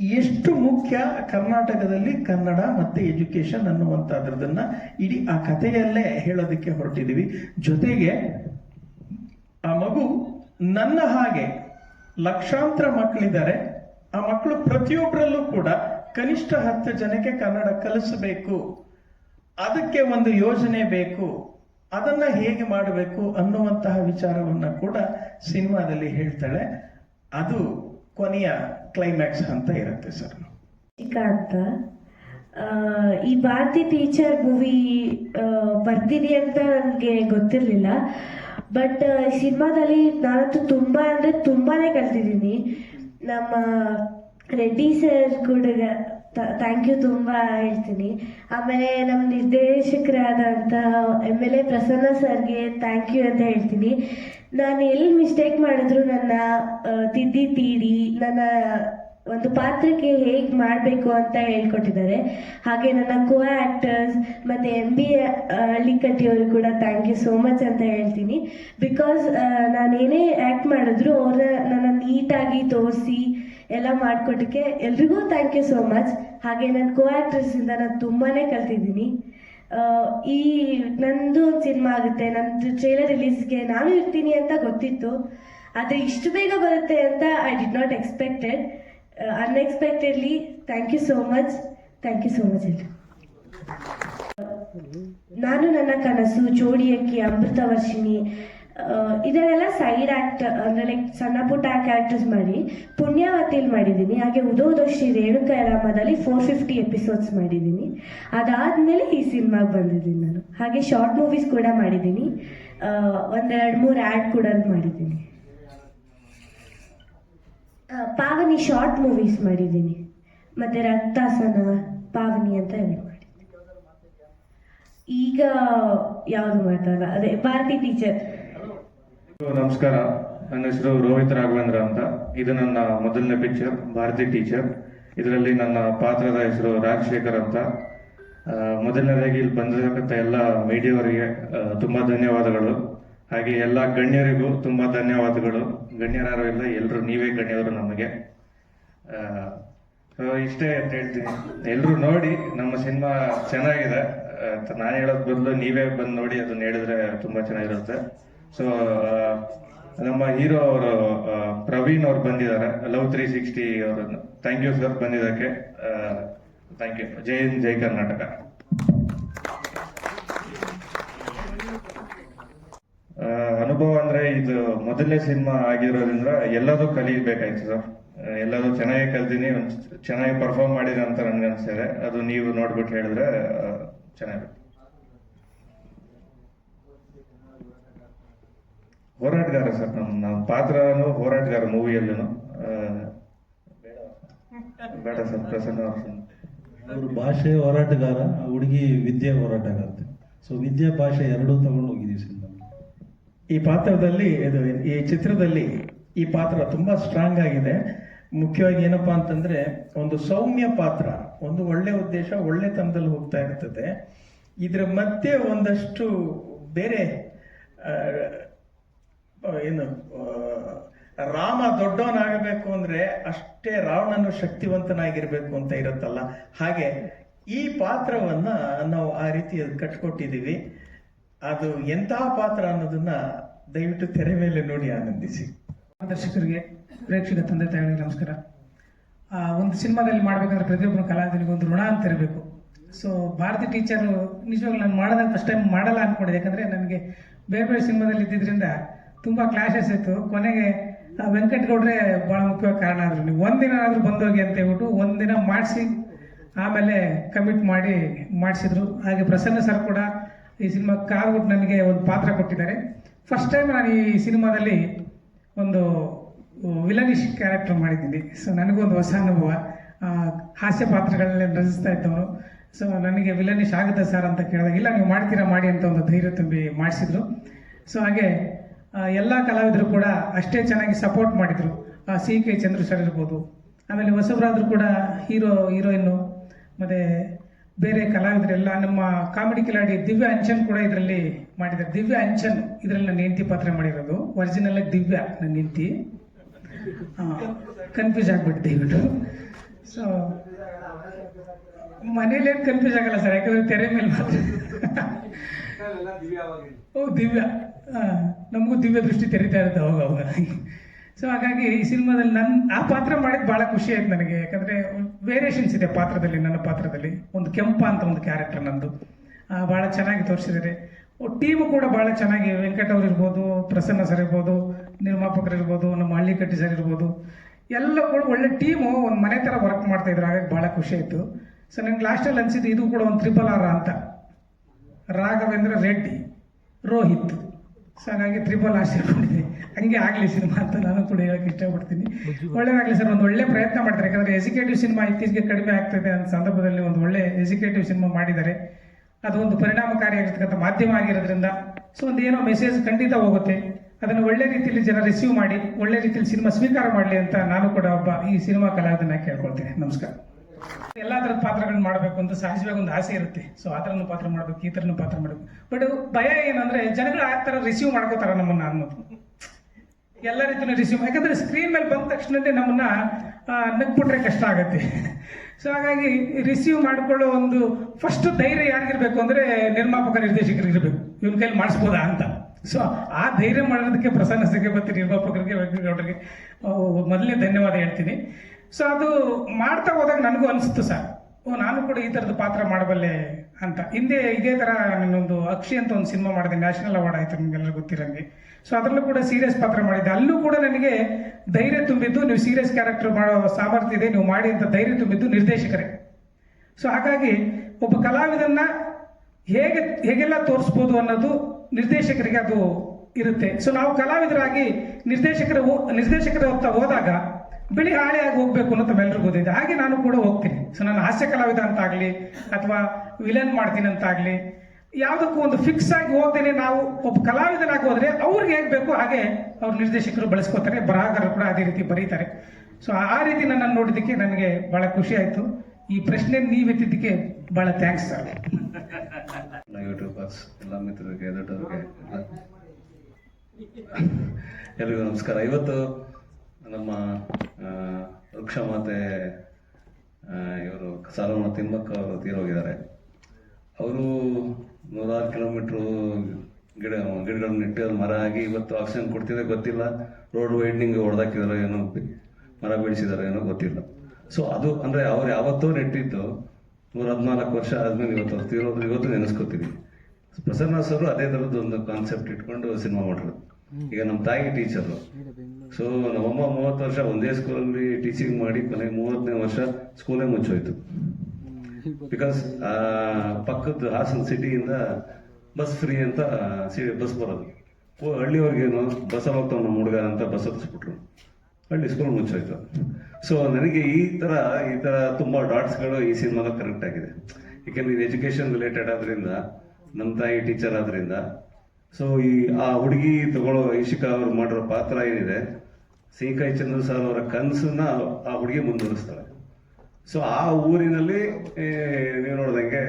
ಎಷ್ಟು ಮುಖ್ಯ ಕರ್ನಾಟಕದಲ್ಲಿ ಕನ್ನಡ ಮತ್ತೆ ಎಜುಕೇಶನ್ ಅನ್ನುವಂಥದ್ರದನ್ನ ಇಡೀ ಆ ಕಥೆಯಲ್ಲೇ ಹೇಳೋದಕ್ಕೆ ಹೊರಟಿದ್ದೀವಿ ಜೊತೆಗೆ ಆ ಮಗು ನನ್ನ ಹಾಗೆ ಲಕ್ಷಾಂತರ ಮಕ್ಕಳಿದ್ದಾರೆ. ಆ ಮಕ್ಕಳು ಪ್ರತಿಯೊಬ್ಬರಲ್ಲೂ ಕೂಡ ಕನಿಷ್ಠ ಹತ್ತು ಜನಕ್ಕೆ ಕನ್ನಡ ಕಲಿಸಬೇಕು. ಅದಕ್ಕೆ ಒಂದು ಯೋಜನೆ ಬೇಕು. ಅದನ್ನ ಹೇಗೆ ಮಾಡಬೇಕು ಅನ್ನುವಂತಹ ವಿಚಾರವನ್ನ ಕೂಡ ಸಿನಿಮಾದಲ್ಲಿ ಹೇಳ್ತಾಳೆ. ಅದು ಕೊನೆಯ ಕ್ಲೈಮ್ಯಾಕ್ಸ್ ಅಂತ ಇರುತ್ತೆ ಸರ್. ಚಿಕ್ಕ ಅಂತ. ಈ ಭಾರತಿ ಟೀಚರ್ ಮೂವಿ ಬರ್ತೀನಿ ಅಂತ ನನಗೆ ಗೊತ್ತಿರಲಿಲ್ಲ. ಬಟ್ ಸಿನಿಮಾದಲ್ಲಿ ನಾನಂತೂ ತುಂಬ ಅಂದರೆ ತುಂಬಾನೇ ಕಲ್ತಿದ್ದೀನಿ. ನಮ್ಮ ರೆಡ್ಡಿ ಸರ್ ಕೂಡ ಥ್ಯಾಂಕ್ ಯು ತುಂಬ ಹೇಳ್ತೀನಿ. ಆಮೇಲೆ ನಮ್ಮ ನಿರ್ದೇಶಕರಾದಂತಹ ಎಂ ಎಲ್ ಎ ಪ್ರಸನ್ನ ಸರ್ಗೆ ಥ್ಯಾಂಕ್ ಯು ಅಂತ ಹೇಳ್ತೀನಿ. ನಾನು ಎಲ್ಲಿ ಮಿಸ್ಟೇಕ್ ಮಾಡಿದ್ರು ನನ್ನ ತಿದ್ದಿ ತೀಡಿ, ನನ್ನ ಒಂದು ಪಾತ್ರಕ್ಕೆ ಹೇಗೆ ಮಾಡಬೇಕು ಅಂತ ಹೇಳ್ಕೊಟ್ಟಿದ್ದಾರೆ. ಹಾಗೆ ನನ್ನ ಕೋ ಆ್ಯಕ್ಟರ್ಸ್ ಮತ್ತು ಎಂ ಬಿ ಅಳ್ಳಿಕಟ್ಟಿಯವರು ಕೂಡ ಥ್ಯಾಂಕ್ ಯು ಸೋ ಮಚ್ ಅಂತ ಹೇಳ್ತೀನಿ. ಬಿಕಾಸ್ ನಾನೇನೇ ಆ್ಯಕ್ಟ್ ಮಾಡಿದ್ರು ಅವ್ರನ್ನ ನನ್ನ ನೀಟಾಗಿ ತೋರಿಸಿ ಎಲ್ಲ ಮಾಡಿಕೊಟ್ಟಕ್ಕೆ ಎಲ್ರಿಗೂ ಥ್ಯಾಂಕ್ ಯು ಸೋ ಮಚ್ ಹಾಗೆ ನನ್ನ ಕೋ ಆ್ಯಕ್ಟರ್ಸಿಂದ ನಾನು ತುಂಬಾ ಕಲ್ತಿದ್ದೀನಿ. ಈ ನಂದು ಒಂದು ಸಿನಿಮಾ ಆಗುತ್ತೆ. ನಂದು ಟ್ರೇಲರ್ ರಿಲೀಸ್ಗೆ ನಾನು ಇರ್ತೀನಿ ಅಂತ ಗೊತ್ತಿತ್ತು. ಆದರೆ ಇಷ್ಟು ಬೇಗ ಬರುತ್ತೆ ಅಂತ I did not expected unexpectedly thank you so much thank you so much ಎಲ್ಲ ನಾನು ನನ್ನ ಕನಸು ಜೋಡಿಯಕ್ಕಿ ಅಮೃತ ವರ್ಷಿಣಿ ಇದನ್ನೆಲ್ಲ ಸೈಡ್ ಆಕ್ಟ್ ಅಂದ್ರೆ ಲೈಕ್ ಸಣ್ಣ ಪುಟ್ಟ ಕ್ಯಾರೆಕ್ಟರ್ಸ್ ಮಾಡಿ, ಪುಣ್ಯಾವತಿಲಿ ಮಾಡಿದ್ದೀನಿ. ಹಾಗೆ ಉದೋದೋ ರೇಣುಕ ಯಲಾಮದಲ್ಲಿ ಫೋರ್ ಫಿಫ್ಟಿ ಎಪಿಸೋಡ್ಸ್ ಮಾಡಿದ್ದೀನಿ. ಅದಾದ್ಮೇಲೆ ಈ ಸಿನಿಮಾಗೆ ಬಂದಿದ್ದೀನಿ ನಾನು. ಹಾಗೆ ಶಾರ್ಟ್ ಮೂವೀಸ್ ಕೂಡ ಮಾಡಿದ್ದೀನಿ. ಒಂದೆರಡು ಮೂರು ಆ್ಯಡ್ ಕೂಡ ಮಾಡಿದ್ದೀನಿ. ಪಾವನಿ ಶಾರ್ಟ್ ಮೂವೀಸ್ ಮಾಡಿದ್ದೀನಿ. ಮತ್ತೆ ರಕ್ತಾಸನ, ಪಾವನಿ ಅಂತ ಹೇಳಿ ಮಾಡಿದ್ದೀನಿ. ಈಗ ಯಾವುದು ಮಾಡ್ತಾರ ಅದೇ, ಭಾರತಿ ಟೀಚರ್ ನಮಸ್ಕಾರ. ನನ್ನ ಹೆಸರು ರೋಹಿತ್ ರಾಘವೇಂದ್ರ ಅಂತ. ಇದು ನನ್ನ ಮೊದಲನೇ ಪಿಕ್ಚರ್ ಭಾರತಿ ಟೀಚರ್ ಇದರಲ್ಲಿ ನನ್ನ ಪಾತ್ರದ ಹೆಸರು ರಾಜಶೇಖರ್ ಅಂತ. ಮೊದಲನೇದಾಗಿ ಇಲ್ಲಿ ಬಂದಿರತಕ್ಕಂಥ ಎಲ್ಲ ಮೀಡಿಯಾವರಿಗೆ ತುಂಬ ಧನ್ಯವಾದಗಳು. ಹಾಗೆ ಎಲ್ಲ ಗಣ್ಯರಿಗೂ ತುಂಬಾ ಧನ್ಯವಾದಗಳು. ಗಣ್ಯರಾರು ಇಲ್ಲ ಎಲ್ಲರೂ ನೀವೇ ಗಣ್ಯರು ನಮಗೆ. ಇಷ್ಟೇ ಅಂತ ಹೇಳ್ತೀನಿ. ಎಲ್ಲರೂ ನೋಡಿ ನಮ್ಮ ಸಿನಿಮಾ ಚೆನ್ನಾಗಿದೆ. ನಾನು ಹೇಳೋದ್ ಬದಲು ನೀವೇ ಬಂದು ನೋಡಿ ಅದನ್ನ ಹೇಳಿದ್ರೆ ತುಂಬಾ ಚೆನ್ನಾಗಿರುತ್ತೆ. ಸೊ ನಮ್ಮ ಹೀರೋ ಅವರು ಪ್ರವೀಣ್ ಅವ್ರು ಬಂದಿದ್ದಾರೆ. ಲವ್ ತ್ರೀ ಸಿಕ್ಸ್ಟಿ ಅವರು ಥ್ಯಾಂಕ್ ಯು ಸರ್ ಬಂದಿದ್ದಕ್ಕೆ. Thank you Jai Hind, Jai Karnataka. ಅನುಭವ ಅಂದ್ರೆ ಇದು ಮೊದಲನೇ ಸಿನಿಮಾ ಆಗಿರೋದ್ರಿಂದ ಎಲ್ಲದೂ ಕಲಿಬೇಕಾಯ್ತು ಸರ್ ಎಲ್ಲರೂ ಚೆನ್ನಾಗಿ ಕಲ್ತೀನಿ ಚೆನ್ನಾಗಿ ಪರ್ಫಾರ್ಮ್ ಮಾಡಿದೆ ಅಂತ ನನ್ಗೆ ಅನ್ಸಿದೆ ಅದು ನೀವು ನೋಡ್ಬಿಟ್ಟು ಹೇಳಿದ್ರೆ ಚೆನ್ನಾಗಿರುತ್ತೆ. ಹೋರಾಟಗಾರ ಸರ್ ನಮ್ಮ ಪಾತ್ರನು ಹೋರಾಟಗಾರ ಮೂವಿಯಲ್ಲೂ ಬೇಡ ಸರ್ ಪ್ರಸನ್ನ ಅವ್ರ ಅವರು ಭಾಷೆ ಹೋರಾಟಗಾರ ಹುಡುಗಿ ವಿದ್ಯೆ ಹೋರಾಟಗಾರ್ತೆ ಸೊ ವಿದ್ಯೆ ಭಾಷೆ ಎರಡೂ ತಗೊಂಡು ಹೋಗಿದ್ದೀವಿ ಸಿನಿಮಾ ಈ ಪಾತ್ರದಲ್ಲಿ ಇದು ಈ ಚಿತ್ರದಲ್ಲಿ ಈ ಪಾತ್ರ ತುಂಬಾ ಸ್ಟ್ರಾಂಗ್ ಆಗಿದೆ. ಮುಖ್ಯವಾಗಿ ಏನಪ್ಪಾ ಅಂತಂದ್ರೆ ಒಂದು ಸೌಮ್ಯ ಪಾತ್ರ ಒಂದು ಒಳ್ಳೆ ಉದ್ದೇಶ ಒಳ್ಳೆತನದಲ್ಲಿ ಹೋಗ್ತಾ ಇರ್ತದೆ. ಇದ್ರ ಮಧ್ಯೆ ಒಂದಷ್ಟು ಬೇರೆ ಏನು ರಾಮ ದೊಡ್ಡವನಾಗಬೇಕು ಅಂದ್ರೆ ಅಷ್ಟೇ ರಾವಣನು ಶಕ್ತಿವಂತನಾಗಿರ್ಬೇಕು ಅಂತ ಇರುತ್ತಲ್ಲ. ಹಾಗೆ ಈ ಪಾತ್ರವನ್ನ ನಾವು ಆ ರೀತಿ ಕಟ್ಕೊಟ್ಟಿದೀವಿ ಅದು ಎಂತಹ ಪಾತ್ರ ಅನ್ನೋದನ್ನ ದಯವಿಟ್ಟು ತೆರೆ ಮೇಲೆ ನೋಡಿ ಆನಂದಿಸಿ. ದರ್ಶಕರಿಗೆ ಪ್ರೇಕ್ಷಕ ತಂದೆ ತಾಯಿಗಳಿಗೆ ನಮಸ್ಕಾರ. ಆ, ಒಂದು ಸಿನಿಮಾದಲ್ಲಿ ಮಾಡ್ಬೇಕಾದ್ರೆ ಪ್ರತಿಯೊಬ್ಬರು ಕಲಾವಿದನಿಗೆ ಒಂದು ಋಣ ಅಂತ ಇರಬೇಕು. ಸೊ ಭಾರತಿ ಟೀಚರ್ ನಿಜವಾಗ್ಲೂ ನಾನು ಮಾಡದ ಫಸ್ಟ್ ಟೈಮ್ ಮಾಡಲ್ಲ ಅನ್ಕೊಂಡಿದ್ದೆ. ಯಾಕಂದ್ರೆ ನನಗೆ ಬೇರೆ ಬೇರೆ ಸಿನಿಮಾದಲ್ಲಿ ಇದ್ದಿದ್ರಿಂದ ತುಂಬ ಕ್ಲಾಶಸ್ ಇತ್ತು. ಕೊನೆಗೆ ವೆಂಕಟಗೌಡ್ರೆ ಬಹಳ ಮುಖ್ಯವಾಗಿ ಕಾರಣ ಆದ್ರು. ನೀವು ಒಂದಿನ ಆದ್ರೂ ಬಂದೋಗಿ ಅಂತ ಹೇಳ್ಬಿಟ್ಟು ಒಂದಿನ ಮಾಡಿಸಿ, ಆಮೇಲೆ ಕಮಿಟ್ ಮಾಡಿ ಮಾಡಿಸಿದ್ರು. ಹಾಗೆ ಪ್ರಸನ್ನ ಸರ್ ಕೂಡ ಈ ಸಿನಿಮಾ ಕಾದ್ಬಿಟ್ಟು ನನಗೆ ಒಂದು ಪಾತ್ರ ಕೊಟ್ಟಿದ್ದಾರೆ. ಫಸ್ಟ್ ಟೈಮ್ ನಾನು ಈ ಸಿನಿಮಾದಲ್ಲಿ ಒಂದು ವಿಲನಿಶ್ ಕ್ಯಾರೆಕ್ಟರ್ ಮಾಡಿದ್ದೀನಿ. ಸೊ ಒಂದು ಹೊಸ ಅನುಭವ. ಹಾಸ್ಯ ಪಾತ್ರಗಳನ್ನೇ ರಚಿಸ್ತಾ ಇದ್ದವನು. ಸೊ ನನಗೆ ವಿಲನಿಶ್ ಆಗುತ್ತೆ ಸರ್ ಅಂತ ಕೇಳಿದಾಗ, ಇಲ್ಲ, ನೀವು ಮಾಡ್ತೀರಾ, ಮಾಡಿ ಅಂತ ಒಂದು ಧೈರ್ಯ ತುಂಬಿ ಮಾಡಿಸಿದ್ರು. ಸೊ ಹಾಗೆ ಎಲ್ಲ ಕಲಾವಿದರು ಕೂಡ ಅಷ್ಟೇ ಚೆನ್ನಾಗಿ ಸಪೋರ್ಟ್ ಮಾಡಿದರು. ಸಿ ಕೆ ಚಂದ್ರು ಸರ್ ಇರ್ಬೋದು. ಆಮೇಲೆ ಹೊಸಬರಾದ್ರು ಕೂಡ ಹೀರೋ, ಹೀರೋಯಿನ್ನು, ಮತ್ತು ಬೇರೆ ಕಲಾವಿದರೆಲ್ಲ ನಮ್ಮ ಕಾಮಿಡಿ ಕಿಲಾಡಿ ದಿವ್ಯ ಅಂಚನ್ ಕೂಡ ಇದರಲ್ಲಿ ಮಾಡಿದ್ದಾರೆ. ದಿವ್ಯ ಅಂಚನ್ ಇದರಲ್ಲಿ ನನ್ನ ಹೆಂಡತಿ ಪಾತ್ರ ಮಾಡಿರೋದು. ಒರಿಜಿನಲ್ ದಿವ್ಯ ನನ್ನ ಹೆಂಡತಿ. ಕನ್ಫ್ಯೂಸ್ ಆಗ್ಬಿಟ್ಟು ದಯವಿಟ್ಟು. ಸೊ ಮನೇಲಿ ಏನು ಕನ್ಫ್ಯೂಸ್ ಆಗಲ್ಲ ಸರ್ ಯಾಕಂದ್ರೆ ತೆರೆ ಮೇಲೆ ಮಾತ್ರ. ಓ, ದಿವ್ಯ. ನಮಗೂ ದಿವ್ಯ ದೃಷ್ಟಿ ತೆರಿತಾ ಇರುತ್ತೆ ಅವಾಗ ಅವಾಗ. ಸೊ ಹಾಗಾಗಿ ಈ ಸಿನಿಮಾದಲ್ಲಿ ನನ್ನ ಆ ಪಾತ್ರ ಮಾಡಿದ್ದು ಭಾಳ ಖುಷಿ ಆಯ್ತು ನನಗೆ. ಯಾಕಂದ್ರೆ ವೇರಿಯೇಷನ್ಸ್ ಇದೆ ಪಾತ್ರದಲ್ಲಿ, ನನ್ನ ಪಾತ್ರದಲ್ಲಿ. ಒಂದು ಕೆಂಪ ಅಂತ ಒಂದು ಕ್ಯಾರೆಕ್ಟರ್ ನಂದು ಭಾಳ ಚೆನ್ನಾಗಿ ತೋರಿಸಿದ್ದಾರೆ. ಟೀಮು ಕೂಡ ಭಾಳ ಚೆನ್ನಾಗಿ, ವೆಂಕಟ್ ಅವ್ರು ಇರ್ಬೋದು, ಪ್ರಸನ್ನ ಸರ್ ಇರ್ಬೋದು, ನಿರ್ಮಾಪಕರು ಇರ್ಬೋದು, ನಮ್ಮ ಹಳ್ಳಿಕಟ್ಟಿ ಸರ್ ಇರ್ಬೋದು. ಎಲ್ಲ ಕೂಡ ಒಳ್ಳೆ ಟೀಮು ಒಂದು ಮನೆ ಥರ ವರ್ಕ್ ಮಾಡ್ತಾ ಇದ್ರು. ಹಾಗಾಗಿ ಭಾಳ ಖುಷಿ ಆಯಿತು. ಸೊ ನನಗೆ ಲಾಸ್ಟಲ್ಲಿ ಅನಿಸಿದ್ದು ಇದು ಕೂಡ ಒಂದು ತ್ರಿಪಲ್ ಆರ ಅಂತ. ರಾಘವೇಂದ್ರ ರೆಡ್ಡಿ ರೋಹಿತ್. ಸೊ ಹಾಗಾಗಿ ತ್ರಿಪಲ್ ಆರ್ ಸೇರ್ಕೊಂಡಿದೆ ಹಂಗೆ ಆಗಲಿ ಸಿನಿಮಾ ಅಂತ ನಾನು ಕೂಡ ಹೇಳಕ್ಕೆ ಇಷ್ಟಪಡ್ತೀನಿ. ಒಳ್ಳೇದಾಗಲಿ ಸರ್ ಒಂದು ಒಳ್ಳೆ ಪ್ರಯತ್ನ ಮಾಡ್ತಾರೆ. ಯಾಕಂದರೆ ಎಜುಕೇಟಿವ್ ಸಿನಿಮಾ ಇತ್ತೀಚೆಗೆ ಕಡಿಮೆ ಆಗ್ತದೆ ಅಂತ ಸಂದರ್ಭದಲ್ಲಿ ಒಂದು ಒಳ್ಳೆ ಎಜುಕೇಟಿವ್ ಸಿನಿಮಾ ಮಾಡಿದ್ದಾರೆ. ಅದು ಒಂದು ಪರಿಣಾಮಕಾರಿಯಾಗಿರ್ತಕ್ಕಂಥ ಮಾಧ್ಯಮ ಆಗಿರೋದ್ರಿಂದ. ಸೊ ಒಂದು ಏನೋ ಮೆಸೇಜ್ ಖಂಡಿತ ಹೋಗುತ್ತೆ. ಅದನ್ನು ಒಳ್ಳೆ ರೀತಿಯಲ್ಲಿ ಜನ ರಿಸೀವ್ ಮಾಡಿ ಒಳ್ಳೆ ರೀತಿಯಲ್ಲಿ ಸಿನಿಮಾ ಸ್ವೀಕಾರ ಮಾಡಲಿ ಅಂತ ನಾನು ಕೂಡ ಒಬ್ಬ ಈ ಸಿನಿಮಾ ಕಲಾವಿದನ ಕೇಳ್ಕೊಳ್ತೀನಿ. ನಮಸ್ಕಾರ. ಎಲ್ಲ ಥರದ ಪಾತ್ರಗಳನ್ನ ಮಾಡಬೇಕು ಅಂತ ಸಹಜವಾಗಿ ಒಂದು ಆಸೆ ಇರುತ್ತೆ. ಸೊ ಆ ಥರನೂ ಪಾತ್ರ ಮಾಡಬೇಕು, ಈ ಥರನೂ ಪಾತ್ರ ಮಾಡಬೇಕು. ಬಟ್ ಭಯ ಏನಂದ್ರೆ ಜನಗಳು ಆ ಥರ ರಿಸೀವ್ ಮಾಡ್ಕೋತಾರ ನಮ್ಮನ್ನ ಅನ್ನೋದು. ಎಲ್ಲ ರೀತಿಯೂ ರಿಸೀವ್ ಯಾಕಂದ್ರೆ ಸ್ಕ್ರೀನ್ ಮೇಲೆ ಬಂದ ತಕ್ಷಣನೇ ನಮ್ಮನ್ನ ನಗ್ಬಿಟ್ರೆ ಕಷ್ಟ ಆಗುತ್ತೆ. ಸೊ ಹಾಗಾಗಿ ರಿಸೀವ್ ಮಾಡ್ಕೊಳ್ಳೋ ಒಂದು ಫಸ್ಟ್ ಧೈರ್ಯ ಯಾರಿಗಿರ್ಬೇಕು ಅಂದ್ರೆ ನಿರ್ಮಾಪಕ, ನಿರ್ದೇಶಕರಿಗೆ ಇರಬೇಕು. ಇವ್ನ ಕೈಲಿ ಮಾಡಿಸ್ಬೋದಾ ಅಂತ. ಸೊ ಆ ಧೈರ್ಯ ಮಾಡೋದಕ್ಕೆ ಪ್ರಸನ್ನ ಮತ್ತು ನಿರ್ಮಾಪಕರಿಗೆ ವೆಂಕಟಗೌಡರಿಗೆ ಮೊದಲೇ ಧನ್ಯವಾದ ಹೇಳ್ತೀನಿ. ಸೊ ಅದು ಮಾಡ್ತಾ ಹೋದಾಗ ನನಗೂ ಅನಿಸ್ತು ಸರ್. ಓ, ನಾನು ಕೂಡ ಈ ಥರದ ಪಾತ್ರ ಮಾಡಬಲ್ಲೆ ಅಂತ. ಹಿಂದೆ ಇದೇ ಥರ ನಾನೊಂದು ಅಕ್ಷಿ ಅಂತ ಒಂದು ಸಿನಿಮಾ ಮಾಡಿದೆ, ನ್ಯಾಷನಲ್ ಅವಾರ್ಡ್ ಆಯಿತು ನಿಮಗೆಲ್ಲರೂ ಗೊತ್ತಿರಂಗೆ. ಸೊ ಅದರಲ್ಲೂ ಕೂಡ ಸೀರಿಯಸ್ ಪಾತ್ರ ಮಾಡಿದ್ದೆ. ಅಲ್ಲೂ ಕೂಡ ನನಗೆ ಧೈರ್ಯ ತುಂಬಿದ್ದು, ನೀವು ಸೀರಿಯಸ್ ಕ್ಯಾರೆಕ್ಟರ್ ಮಾಡೋ ಸಾಮರ್ಥ್ಯ ಇದೆ, ನೀವು ಮಾಡಿ ಅಂತ ಧೈರ್ಯ ತುಂಬಿದ್ದು ನಿರ್ದೇಶಕರೇ. ಸೊ ಹಾಗಾಗಿ ಒಬ್ಬ ಕಲಾವಿದನ್ನ ಹೇಗೆ, ಹೇಗೆಲ್ಲ ತೋರಿಸ್ಬೋದು ಅನ್ನೋದು ನಿರ್ದೇಶಕರಿಗೆ ಅದು ಇರುತ್ತೆ. ಸೊ ನಾವು ಕಲಾವಿದರಾಗಿ ನಿರ್ದೇಶಕರ ನಿರ್ದೇಶಕರ ಹೋಗ್ತಾ ಹೋದಾಗ ಬಿಳಿ ಹಾಳೆಯಾಗಿ ಹೋಗ್ಬೇಕು ಅನ್ನೋ ತಮ್ಮೆಲ್ಲರೂ ಗೊತ್ತಿದೆ. ಹಾಗೆ ನಾನು ಕೂಡ ಹೋಗ್ತೀನಿ. ಸೊ ನಾನು ಹಾಸ್ಯ ಕಲಾವಿದ ಅಂತ ಆಗಲಿ ಅಥವಾ ವಿಲನ್ ಮಾಡ್ತೀನಿ ಯಾವುದಕ್ಕೂ ಒಂದು ಫಿಕ್ಸ್ ಆಗಿ ಹೋಗ್ದೇನೆ ನಾವು ಒಬ್ಬ ಕಲಾವಿದನಾಗಿ ಹೋದ್ರೆ ಅವ್ರಿಗೆ ಹೇಗೆ ಬೇಕು ಹಾಗೆ ಅವ್ರ ನಿರ್ದೇಶಕರು ಬಳಸ್ಕೋತಾರೆ. ಬರಹಗಾರರು ಕೂಡ ಅದೇ ರೀತಿ ಬರೀತಾರೆ. ಸೊ ಆ ರೀತಿ ನನ್ನನ್ನು ನೋಡಿದ್ದಕ್ಕೆ ನನಗೆ ಬಹಳ ಖುಷಿ ಆಯಿತು. ಈ ಪ್ರಶ್ನೆ ನೀವು ಎತ್ತಿದ್ದಕ್ಕೆ ಬಹಳ ಥ್ಯಾಂಕ್ಸ್ ಸರ್ ಯೂಟ್ಯೂಬರ್ಸ್ ಎಲ್ಲ ಮಿತ್ರರಿಗೆ, ದೊಡ್ಡವರಿಗೆ ಎಲ್ಲರಿಗೂ ನಮಸ್ಕಾರ. ಇವತ್ತು ನಮ್ಮ ವೃಕ್ಷ ಮಾತೆ ಇವರು ಸಾಲಮ್ಮ ತಿಮ್ಮಕ್ಕ ಅವರು ತೀರೋಗಿದ್ದಾರೆ. ಅವರು ನೂರಾರು ಕಿಲೋಮೀಟ್ರು ಗಿಡ, ಗಿಡಗಳನ್ನು ನೆಟ್ಟಿ ಅದು ಮರ ಆಗಿ ಇವತ್ತು ಆಕ್ಸಿಜನ್ ಕೊಡ್ತಿದ್ರೆ ಗೊತ್ತಿಲ್ಲ. ರೋಡ್ ವೈಡ್ನಿಂಗ್ ಹೊಡೆದಾಕಿದಾರೋ ಏನೋ ಮರ ಬೆಳೆಸಿದಾರೋ ಏನೋ ಗೊತ್ತಿಲ್ಲ. ಸೊ ಅದು ಅಂದ್ರೆ ಅವ್ರು ಯಾವತ್ತೋ ನೆಟ್ಟಿದ್ದು ನೂರ ಹದಿನಾಲ್ಕು ವರ್ಷ ಆದ್ಮೇಲೆ ಇವತ್ತು ತೀರೋದು ಇವತ್ತು ನೆನೆಸ್ಕೋತೀವಿ. ಪ್ರಸನ್ನ ಸರ್ ಅದೇ ಥರದ್ದು ಒಂದು ಕಾನ್ಸೆಪ್ಟ್ ಇಟ್ಕೊಂಡು ಸಿನಿಮಾ ಮಾಡಿರೋದು ಈಗ ನಮ್ಮ ತಾಯಿ ಟೀಚರು ಸೊ ನಮ್ಮಮ್ಮ ಮೂವತ್ತು ವರ್ಷ ಒಂದೇ ಸ್ಕೂಲಲ್ಲಿ ಟೀಚಿಂಗ್ ಮಾಡಿ ಕೊನೆಗೆ ಮೂವತ್ತನೇ ವರ್ಷ ಸ್ಕೂಲೇ ಮುಚ್ಚೋಯ್ತು. ಬಿಕಾಸ್ ಪಕ್ಕದ ಹಾಸನ ಸಿಟಿಯಿಂದ ಬಸ್ ಫ್ರೀ ಅಂತ ಸಿ ಬಸ್ ಬರೋದು. ಹಳ್ಳಿಯವ್ರಿಗೇನು ಬಸ್ಸಲ್ಲಿ ಹೋಗ್ತಾವ ನಮ್ಮ ಹುಡುಗ ಅಂತ ಬಸ್ ಹತ್ತಿಸ್ಬಿಟ್ರು ಹಳ್ಳಿ ಸ್ಕೂಲ್ ಮುಚ್ಚೋಯ್ತು. ಸೊ ನನಗೆ ಈ ತರ ಈ ತರ ತುಂಬಾ ಡಾಟ್ಸ್ಗಳು ಈ ಸಿನಿಮಾದ ಕನೆಕ್ಟ್ ಆಗಿದೆ. ಯಾಕೆಂದ್ರೆ ಇದು ಎಜುಕೇಶನ್ ರಿಲೇಟೆಡ್ ಆದ್ರಿಂದ ನಮ್ಮ ತಾಯಿ ಟೀಚರ್ ಆದ್ರಿಂದ. ಸೊ ಈ, ಆ ಹುಡುಗಿ ತಗೊಳ್ಳೋ ಐಶಿಕಾ ಅವ್ರು ಮಾಡಿರೋ ಪಾತ್ರ ಏನಿದೆ ಸೀಕಾಯಿ ಚಂದ್ರ ಸರ್ ಅವರ ಕನಸನ್ನ ಆ ಹುಡುಗಿ ಮುಂದುವರಿಸ್ತಾಳೆ. ಸೊ ಆ ಊರಿನಲ್ಲಿ ನೀವು ನೋಡ್ದಂಗೆ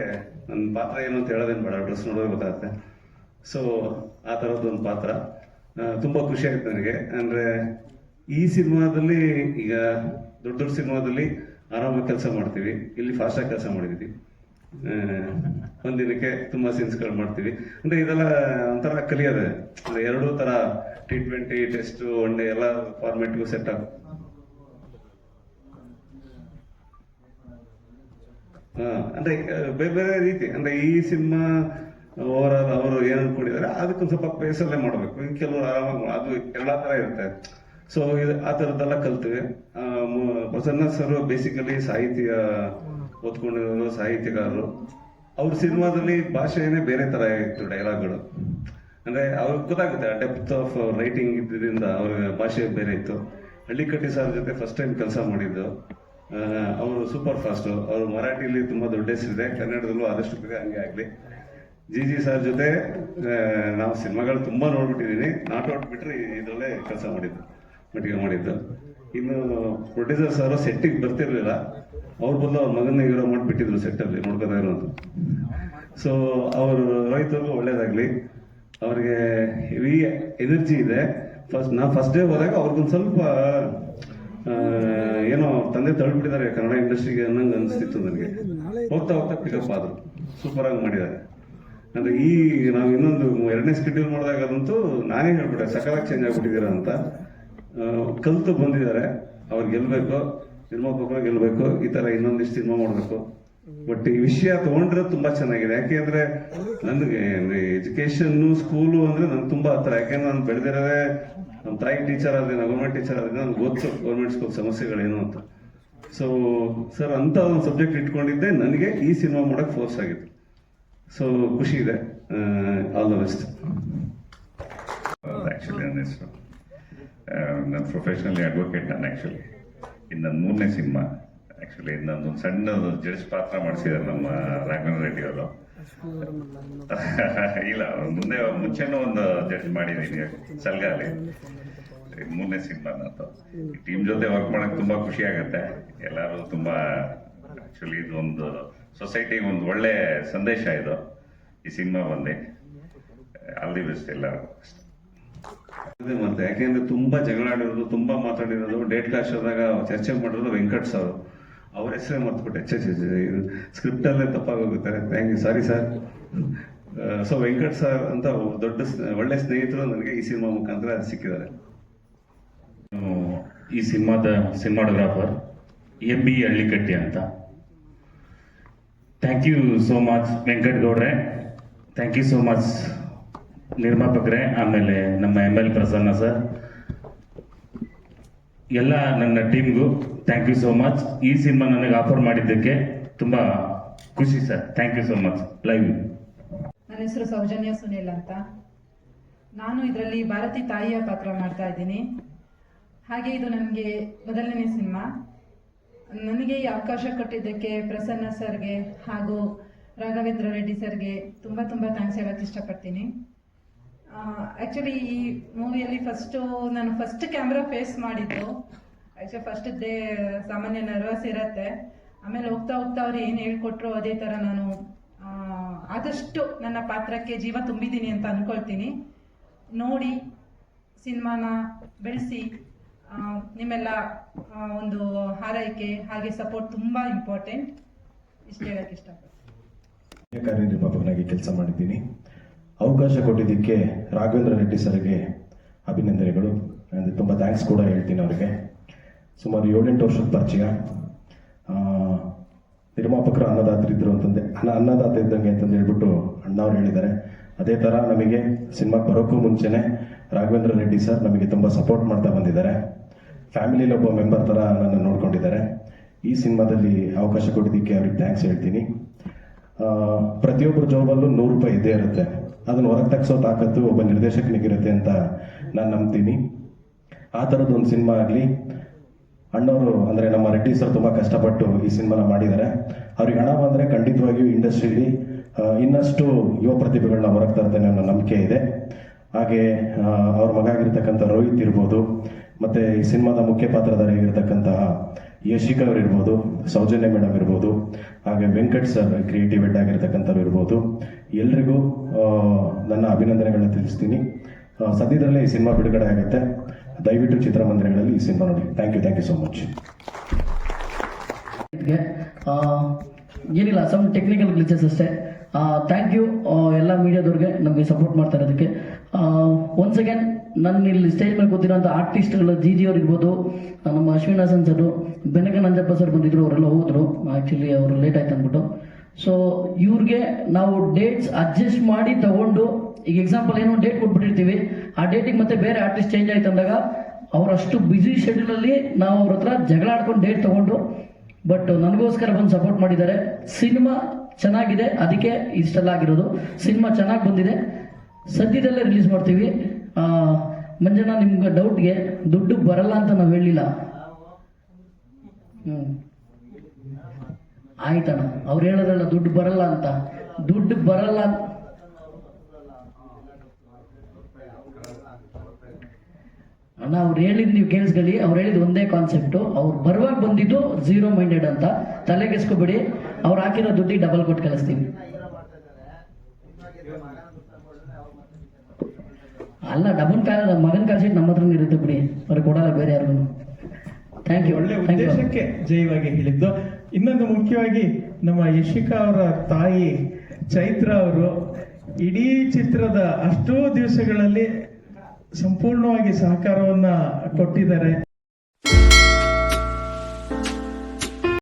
ನನ್ನ ಪಾತ್ರ ಏನು ಅಂತ ಹೇಳೋದೇನು ಬೇಡ ಡ್ರೆಸ್ ನೋಡೋದೇ ಗೊತ್ತಾಗುತ್ತೆ. ಸೊ ಆ ಥರದ್ದು ಒಂದು ಪಾತ್ರ. ತುಂಬ ತುಂಬಾ ಖುಷಿ ಆಯಿತು ನನಗೆ. ಅಂದರೆ ಈ ಸಿನಿಮಾದಲ್ಲಿ ಈಗ ದೊಡ್ಡ ದೊಡ್ಡ ಸಿನಿಮಾದಲ್ಲಿ ಆರಾಮಾಗಿ ಕೆಲಸ ಮಾಡ್ತೀವಿ. ಇಲ್ಲಿ ಫಾಸ್ಟಾಗಿ ಕೆಲಸ ಮಾಡಿದ್ವಿ. ಆ, ಒಂದಿನಕ್ಕೆ ತುಂಬಾ ಸೀನ್ಸ್ಗಳು ಮಾಡ್ತೀವಿ. ಅಂದ್ರೆ ಇದೆಲ್ಲ ಒಂಥರ ಕಲಿಯೋದೆ. ಅಂದ್ರೆ ಎರಡೂ ತರ ಟಿ ಟ್ವೆಂಟಿ ಟೆಸ್ಟ್ ಒನ್ ಎಲ್ಲ ಫಾರ್ಮೆಟ್ಗೂ ಸೆಟ್ ಆಗ ಅಂದ್ರೆ ಬೇರೆ ಬೇರೆ ರೀತಿ. ಅಂದ್ರೆ ಈ ಸಿನಿಮಾ ಓವರ್ ಆಲ್ ಅವರು ಏನ್ ಅನ್ಕೊಂಡಿದ್ದಾರೆ ಅದಕ್ಕೊಂದ್ ಸ್ವಲ್ಪ ಪೇಸಲ್ಲೇ ಮಾಡ್ಬೇಕು. ಇನ್ ಕೆಲವರು ಆರಾಮಾಗಿ ಅದು ಎಲ್ಲಾ ತರ ಇರುತ್ತೆ. ಸೊ ಇದು ಆ ಥರದ್ದೆಲ್ಲ ಕಲ್ತೀವಿ. ಪ್ರಸನ್ನ ಸರ್ ಬೇಸಿಕಲಿ ಸಾಹಿತ್ಯ ಓದ್ಕೊಂಡಿರೋರು ಸಾಹಿತ್ಯಕಾರರು ಅವ್ರ ಸಿನಿಮಾದಲ್ಲಿ ಭಾಷೆನೇ ಬೇರೆ ಥರ ಇತ್ತು ಡೈಲಾಗ್ಗಳು ಅಂದ್ರೆ ಅವ್ರಿಗೆ ಗೊತ್ತಾಗುತ್ತೆ, ಆ ಡೆಪ್ತ್ ಆಫ್ ರೈಟಿಂಗ್ ಇದ್ದಿದ್ದರಿಂದ ಅವ್ರ ಭಾಷೆ ಬೇರೆ ಇತ್ತು. ಹಳ್ಳಿಕಟ್ಟಿ ಸರ್ ಜೊತೆ ಫಸ್ಟ್ ಟೈಮ್ ಕೆಲಸ ಮಾಡಿದ್ದು ಅವರು ಸೂಪರ್ ಫಾಸ್ಟ್ ಅವರು ಮರಾಠಿಲಿ ತುಂಬಾ ದೊಡ್ಡ ಹೆಸರಿದೆ ಕನ್ನಡದಲ್ಲೂ ಆದಷ್ಟು ಬೇಗ ಹಂಗೆ ಆಗಲಿ. ಜಿ ಜಿ ಸರ್ ಜೊತೆ ನಾವು ಸಿನಿಮಾಗಳು ತುಂಬಾ ನೋಡ್ಬಿಟ್ಟಿದ್ದೀನಿ ನಾಟ್ ಔಟ್ ಬಿಟ್ರಿ ಇದರಲ್ಲೇ ಕೆಲಸ ಮಾಡಿದ್ದು, ಮಟ್ಟಿಗೆ ಮಾಡಿದ್ದು. ಇನ್ನು ಪ್ರೊಡ್ಯೂಸರ್ ಸರ್ ಸೆಟ್ಟಿಗೆ ಬರ್ತಿರ್ಲಿಲ್ಲ. ಅವ್ರ ಬದಲು ಅವ್ರ ಮಗನ ಹೀರೋ ಮಾಡಿಬಿಟ್ಟಿದ್ರು ಸೆಟ್ಟಲ್ಲಿ ನೋಡ್ಕೊತಾ ಇರೋದು ಸೊ ಅವರು ರೈತರಿಗೂ ಒಳ್ಳೇದಾಗ್ಲಿ. ಅವ್ರಿಗೆ ಹೆವಿ ಎನರ್ಜಿ ಇದೆ. ಫಸ್ಟ್ ನಾ ಫಸ್ಟ್ ಡೇ ಹೋದಾಗ ಅವ್ರಿಗೊಂದು ಸ್ವಲ್ಪ ಏನೋ ತಂದೆ ತಳ್ಬಿಟ್ಟಿದ್ದಾರೆ ಕನ್ನಡ ಇಂಡಸ್ಟ್ರಿಗೆ ಅನ್ನಂಗೆ ಅನಿಸ್ತಿತ್ತು ನನಗೆ. ಹೋಗ್ತಾ ಹೋಗ್ತಾ ಪಿಕಪ್ ಆದರು. ಸೂಪರಾಗಿ ಮಾಡಿದ್ದಾರೆ. ಅಂದರೆ ಈ ನಾವು ಇನ್ನೊಂದು ಎರಡನೇ ಸ್ಕೆಡ್ಯೂಲ್ ಮಾಡಿದಾಗ ಅದಂತೂ ನಾನೇ ಹೇಳ್ಬಿಟ್ಟೆ, ಸಕಾಲಕ್ಕೆ ಚೇಂಜ್ ಆಗಿಬಿಟ್ಟಿದ್ದೀರಾ ಅಂತ. ಕಲ್ತು ಬಂದಿದ್ದಾರೆ. ಅವ್ರು ಗೆಲ್ಬೇಕು ನಿರ್ಮಾಪಕರು ಗೆಲ್ಬೇಕು, ಈ ತರ ಇನ್ನೊಂದಿಷ್ಟು ಸಿನಿಮಾ ಮಾಡಬೇಕು. ಬಟ್ ಈ ವಿಷಯ ತಗೊಂಡ್ರೆ ತುಂಬಾ ಚೆನ್ನಾಗಿದೆ. ಯಾಕೆಂದ್ರೆ ನನಗೆ ಎಜುಕೇಶನ್ ಸ್ಕೂಲು ಅಂದ್ರೆ ನನ್ಗೆ ತುಂಬಾ ಹತ್ರ ಯಾಕೆಂದ್ರೆ ನಾನು ಬೆಳೆದಿರೋದೇ ನಮ್ಮ ತಾಯಿ ಟೀಚರ್ ಆದ್ರೆ ಗೌರ್ಮೆಂಟ್ ಟೀಚರ್ ಆದ್ರೆ ನನ್ಗೆ ಗೊತ್ತು ಗೌರ್ಮೆಂಟ್ ಸ್ಕೂಲ್ ಸಮಸ್ಯೆಗಳೇನು ಅಂತ. ಸೊ ಸರ್ ಅಂತ ಒಂದು ಸಬ್ಜೆಕ್ಟ್ ಇಟ್ಕೊಂಡಿದ್ದೆ, ನನಗೆ ಈ ಸಿನಿಮಾ ಮಾಡಕ್ ಫೋರ್ಸ್ ಆಗಿತ್ತು. ಸೊ ಖುಷಿ ಇದೆ. ಆಲ್ ದ ಬೆಸ್ಟ್ ಆ್ಯಕ್ಚುಲಿ ನನ್ನ ಹೆಸರು ನಾನು ಪ್ರೊಫೆಷನಲಿ ಅಡ್ವೊಕೇಟ್ ನಾನು ಆ್ಯಕ್ಚುಲಿ ಇನ್ನು ಮೂರನೇ ಸಿನಿಮಾ ಆ್ಯಕ್ಚುಲಿ ಇನ್ನೊಂದು ಸಣ್ಣ ಜಡ್ಜ್ ಪಾತ್ರ ಮಾಡಿಸಿದ್ದಾರೆ ನಮ್ಮ ರಾಘವೇಂದ್ರ ರೆಡ್ಡಿ ಅವರು. *laughs* ಇಲ್ಲ, ಮುಂದೆ ಮುಂಚೆನೂ ಒಂದು ಜಡ್ಜ್ ಮಾಡಿದ್ದೀನಿ ಸಲ್ಗಾಲಿ. ಮೂರನೇ ಸಿನಿಮಾ ನಾನು ಟೀಮ್ ಜೊತೆ ವರ್ಕ್ ಮಾಡಕ್ ತುಂಬಾ ಖುಷಿ ಆಗುತ್ತೆ. ಎಲ್ಲರೂ ತುಂಬಾ ಆ್ಯಕ್ಚುಲಿ ಇದೊಂದು ಸೊಸೈಟಿಗೆ ಒಂದು ಒಳ್ಳೆ ಸಂದೇಶ ಇದು, ಈ ಸಿನಿಮಾ ಬಂದು. ಆಲ್ ದಿ ಬೆಸ್ಟ್ ಎಲ್ಲರಿಗೂ. ಮತ್ತೆ ಯಾಕೆಂದ್ರೆ ತುಂಬಾ ಜಗಳಾಡಿರೋದು ತುಂಬಾ ಮಾತಾಡಿರೋದು ಡೇಟ್ ಕ್ಲಾಶ್ ಆದಾಗ ಚರ್ಚೆ ಮಾಡಿರೋದು ವೆಂಕಟ್ ಸರ್. ಅವ್ರ ಹೆಸರೇ ಮರ್ತ್ಬಿಟ್ಟೆ. ಎಚ್ ಎಚ್ ಸ್ಕ್ರಿಪ್ಟ್ ಅಲ್ಲೇ ತಪ್ಪಾಗೋಗುತ್ತಾರೆ thank you sorry sir so Venkat sir ಅಂತ ದೊಡ್ಡ ಒಳ್ಳೆ ಸ್ನೇಹಿತರು ನನಗೆ ಈ ಸಿನಿಮಾ ಮುಖಾಂತರ ಸಿಕ್ಕಿದ್ದಾರೆ. ಈ ಸಿನಿಮಾದ ಸಿನಿಮಾಟೋಗ್ರಾಫರ್ ಎಂ ಬಿ ಹಳ್ಳಿಕಟ್ಟಿ ಅಂತ. Thank you so much Venkat ಗೌಡ್ರೆ. ಥ್ಯಾಂಕ್ ಯು ಸೋ ಮಚ್ ನಿರ್ಮಾಪಕರೇ, ಆಮೇಲೆ ನಮ್ಮ ಎಂ ಎಲ್ ಪ್ರಸನ್ನ ಸರ್. ಎಲ್ಲ ನನ್ನ ಟೀಮ್ಗೂ ಥ್ಯಾಂಕ್ ಯು ಸೋ ಮಚ್ ಈ ಸಿನಿಮಾ ನನಗೆ ಆಫರ್ ಮಾಡಿದ್ದಕ್ಕೆ ತುಂಬ ಖುಷಿ sir. Thank you so much live ನನ್ನ ಹೆಸರು ಸೌಜನ್ಯ ಸುನಿಲ್ ಅಂತ. ನಾನು ಇದರಲ್ಲಿ ಭಾರತಿ ತಾಯಿಯ ಪಾತ್ರ ಮಾಡ್ತಾ ಇದ್ದೀನಿ. ಹಾಗೆ ಇದು ನನಗೆ ಮೊದಲನೇ ಸಿನಿಮಾ. ನನಗೆ ಈ ಅವಕಾಶ ಕೊಟ್ಟಿದ್ದಕ್ಕೆ ಪ್ರಸನ್ನ ಸರ್ಗೆ ಹಾಗೂ ರಾಘವೇಂದ್ರ ರೆಡ್ಡಿ ಸರ್ಗೆ ತುಂಬ ತುಂಬ ಥ್ಯಾಂಕ್ಸ್ ಹೇಳಕ್ಕೆ ಇಷ್ಟಪಡ್ತೀನಿ. ಆ್ಯಕ್ಚುಲಿ ಈ ಮೂವಿಯಲ್ಲಿ ಫಸ್ಟು ನಾನು ಫಸ್ಟ್ ಕ್ಯಾಮ್ರಾ ಫೇಸ್ ಮಾಡಿದ್ದು. ಆ್ಯಕ್ಚುಲಿ ಫಸ್ಟ್ ಡೇ ಸಾಮಾನ್ಯ ನರ್ವಸ್ ಇರತ್ತೆ. ಆಮೇಲೆ ಹೋಗ್ತಾ ಹೋಗ್ತಾ ಅವ್ರು ಏನು ಹೇಳ್ಕೊಟ್ರು ಅದೇ ಥರ ನಾನು ಆದಷ್ಟು ನನ್ನ ಪಾತ್ರಕ್ಕೆ ಜೀವ ತುಂಬಿದ್ದೀನಿ ಅಂತ ಅಂದ್ಕೊಳ್ತೀನಿ ನೋಡಿ, ಸಿನಿಮಾನ ಬೆಳೆಸಿ ನಿಮ್ಮೆಲ್ಲ ಒಂದು ಹಾರೈಕೆ, ಹಾಗೆ ಸಪೋರ್ಟ್ ತುಂಬ ಇಂಪಾರ್ಟೆಂಟ್ ಇಷ್ಟು ಹೇಳಕ್ಕೆ ಇಷ್ಟಪಡ್ತೀನಿ. ಕೆಲಸ ಮಾಡಿದ್ದೀನಿ. ಅವಕಾಶ ಕೊಟ್ಟಿದ್ದಕ್ಕೆ ರಾಘವೇಂದ್ರ ರೆಡ್ಡಿ ಸರ್ಗೆ ಅಭಿನಂದನೆಗಳು. ಅಂದರೆ ತುಂಬ ಥ್ಯಾಂಕ್ಸ್ ಕೂಡ ಹೇಳ್ತೀನಿ ಅವರಿಗೆ. ಸುಮಾರು ಏಳೆಂಟು ವರ್ಷದ ಪರಿಚಯ. ಆ, ಅನ್ನದಾತ್ರಿ ಇದ್ದರು ಅಂತಂದೆ ಅನ್ನ ಅನ್ನದಾತ ಇದ್ದಂಗೆ ಅಂತಂದು ಹೇಳ್ಬಿಟ್ಟು ಅಣ್ಣವ್ರು ಹೇಳಿದ್ದಾರೆ. ಅದೇ ಥರ ನಮಗೆ ಸಿನಿಮಾ ಬರೋಕ್ಕೂ ಮುಂಚೆನೇ ರಾಘವೇಂದ್ರ ರೆಡ್ಡಿ ಸರ್ ನಮಗೆ ತುಂಬ ಸಪೋರ್ಟ್ ಮಾಡ್ತಾ ಬಂದಿದ್ದಾರೆ. ಫ್ಯಾಮಿಲಿಯಲ್ಲಿ ಒಬ್ಬ ಮೆಂಬರ್ ಥರ ನನ್ನ ನೋಡ್ಕೊಂಡಿದ್ದಾರೆ. ಈ ಸಿನಿಮಾದಲ್ಲಿ ಅವಕಾಶ ಕೊಟ್ಟಿದ್ದಕ್ಕೆ ಅವ್ರಿಗೆ ಥ್ಯಾಂಕ್ಸ್ ಹೇಳ್ತೀನಿ. ಪ್ರತಿಯೊಬ್ಬರ ಜಾಬಲ್ಲೂ ನೂರು ರೂಪಾಯಿ ಇದ್ದೇ ಇರುತ್ತೆ. ಅದನ್ನು ಹೊರಗೆ ತಗ್ಸೋ ತಾಕತ್ತು ಒಬ್ಬ ನಿರ್ದೇಶಕನಿಗಿರುತ್ತೆ ಅಂತ ನಾನು ನಂಬ್ತೀನಿ. ಆ ಥರದ್ದು ಒಂದು ಸಿನಿಮಾ ಆಗಲಿ ಅಣ್ಣವರು ಅಂದರೆ ನಮ್ಮ ರೆಡ್ಡಿ ಸರ್ ತುಂಬ ಕಷ್ಟಪಟ್ಟು ಈ ಸಿನಿಮಾನ ಮಾಡಿದ್ದಾರೆ ಅವ್ರಿಗೆ ಹಣ ಬಂದರೆ ಖಂಡಿತವಾಗಿಯೂ ಇಂಡಸ್ಟ್ರಿಲಿ ಇನ್ನಷ್ಟು ಯುವ ಪ್ರತಿಭೆಗಳನ್ನ ಹೊರಗೆ ತರ್ತಾನೆ ಅನ್ನೋ ನಂಬಿಕೆ ಇದೆ. ಹಾಗೆ ಅವ್ರ ಮಗ ಆಗಿರ್ತಕ್ಕಂಥ ರೋಹಿತ್ ಇರ್ಬೋದು, ಮತ್ತು ಈ ಸಿನಿಮಾದ ಮುಖ್ಯ ಪಾತ್ರಧಾರಿಯಾಗಿರ್ತಕ್ಕಂತಹ ಯಶಿಕಾ ಅವ್ರು ಇರ್ಬೋದು, ಸೌಜನ್ಯ ಮೇಡಮ್ ಇರ್ಬೋದು, ಹಾಗೆ ವೆಂಕಟ್ ಸರ್ ಕ್ರಿಯೇಟಿವ್ ಹೆಡ್ ಆಗಿರ್ತಕ್ಕಂಥವ್ರು ಇರ್ಬೋದು. ಎಲ್ರಿಗೂ ನನ್ನ ಅಭಿನಂದನೆಗಳನ್ನ ತಿಳಿಸ್ತೀನಿ. ಸದ್ಯದಲ್ಲೇ ಈ ಸಿನಿಮಾ ಬಿಡುಗಡೆ ಆಗುತ್ತೆ. ದಯವಿಟ್ಟು ಚಿತ್ರಮಂದಿರಗಳಲ್ಲಿ ಈ ಸಿನಿಮಾ ನೋಡಿ. Thank you thank you so much ಏನಿಲ್ಲ ಸಮ್ ಟೆಕ್ನಿಕಲ್ ಗ್ಲಿಚಸ್ ಅಷ್ಟೇ. ಥ್ಯಾಂಕ್ ಯು ಎಲ್ಲ ಮೀಡಿಯಾದವ್ರಿಗೆ ನಮಗೆ ಸಪೋರ್ಟ್ ಮಾಡ್ತಾ ಇರೋದಕ್ಕೆ. ಒನ್ಸ್ ಅಗೇನ್ ನನ್ನ ಇಲ್ಲಿ ಸ್ಟೇಜ್ ಮೇಲೆ ಕೂತಿರೋಂಥ ಆರ್ಟಿಸ್ಟ್ಗಳು ಜಿ ಜಿ ಅವ್ರು ನಮ್ಮ ಅಶ್ವಿನ್ ಹಾಸನ್ ಸರ್ ಬೆನಕ ನಂಜಪ್ಪ ಸರ್ ಬಂದಿದ್ರು, ಅವರೆಲ್ಲ ಹೋದ್ರು. ಆ್ಯಕ್ಚುಲಿ ಅವರು ಲೇಟ್ ಆಯ್ತು ಅಂದ್ಬಿಟ್ಟು. ಸೊ ಇವ್ರಿಗೆ ನಾವು ಡೇಟ್ಸ್ ಅಡ್ಜಸ್ಟ್ ಮಾಡಿ ತಗೊಂಡು, ಈಗ ಎಕ್ಸಾಂಪಲ್ ಏನೋ ಡೇಟ್ ಕೊಟ್ಬಿಟ್ಟಿರ್ತೀವಿ. ಆ ಡೇಟಿಗೆ ಮತ್ತೆ ಬೇರೆ ಆರ್ಟಿಸ್ಟ್ ಚೇಂಜ್ ಆಯ್ತು ಅಂದಾಗ, ಅವರಷ್ಟು ಬ್ಯುಸಿ ಶೆಡ್ಯೂಲಲ್ಲಿ ನಾವು ಅವ್ರ ಹತ್ರ ಜಗಳ ಆಡ್ಕೊಂಡು ಡೇಟ್ ತಗೊಂಡು ಬಟ್ ನನಗೋಸ್ಕರ ಬಂದು ಸಪೋರ್ಟ್ ಮಾಡಿದ್ದಾರೆ. ಸಿನಿಮಾ ಚೆನ್ನಾಗಿದೆ, ಅದಕ್ಕೆ ಇಷ್ಟೆಲ್ಲ ಆಗಿರೋದು. ಸಿನಿಮಾ ಚೆನ್ನಾಗಿ ಬಂದಿದೆ. ಸದ್ಯದಲ್ಲೇ ರಿಲೀಸ್ ಮಾಡ್ತೀವಿ. ಮಂಜಣ್ಣ, ನಿಮ್ಗೆ ಡೌಟ್ಗೆ ದುಡ್ಡು ಬರಲ್ಲ ಅಂತ ನಾವು ಹೇಳಿಲ್ಲ. ಹ್ಞೂ ಆಯ್ತಣ್ಣ, ಅವ್ರು ಹೇಳಿದ್ರಲ್ಲ ದುಡ್ಡು ಬರಲ್ಲ ಅಂತ. ದುಡ್ಡು ಬರಲ್ಲ ಅಣ್ಣ, ಅವ್ರು ಹೇಳಿದ್ ನೀವು ಕೇಳಿಸ್ಕೊಳ್ಳಿ, ಅವ್ರು ಹೇಳಿದ ಒಂದೇ ಕಾನ್ಸೆಪ್ಟು ಅವ್ರು ಬರುವಾಗ ಬಂದಿದ್ದು ಝೀರೋ ಮೈಂಡೆಡ್ ಅಂತ. ತಲೆಗೆಸ್ಕೊಬೇಡಿ, ಅವ್ರು ಹಾಕಿರೋ ದುಡ್ಡಿಗೆ ಡಬಲ್ ಕೊಟ್ಟು ಕಳಿಸ್ತೀವಿ ಅಲ್ಲ ಡಬಲ್ ಕಾಲ ಮಗನ ಕಳ್ಸಿಟ್ಟು ನಮ್ಮ ಹತ್ರನೇ ಇರುತ್ತೆ ಬಿಡಿ. ಅವ್ರಿಗೆ ಕೊಡಲ್ಲ ಬೇರೆ ಯಾರಿಗೂ ಥ್ಯಾಂಕ್ ಯು ಒಳ್ಳೆ ಉದ್ದೇಶಕ್ಕೆ ಜೈವಾಗಿ ಹೇಳಿದ್ದು. ಇನ್ನೊಂದು ಮುಖ್ಯವಾಗಿ ನಮ್ಮ ಯಶಿಕಾ ಅವರ ತಾಯಿ ಚೈತ್ರ ಅವರು ಇಡೀ ಚಿತ್ರದ ಅಷ್ಟೋ ದಿವಸಗಳಲ್ಲಿ ಸಂಪೂರ್ಣವಾಗಿ ಸಹಕಾರವನ್ನ ಕೊಟ್ಟಿದ್ದಾರೆ.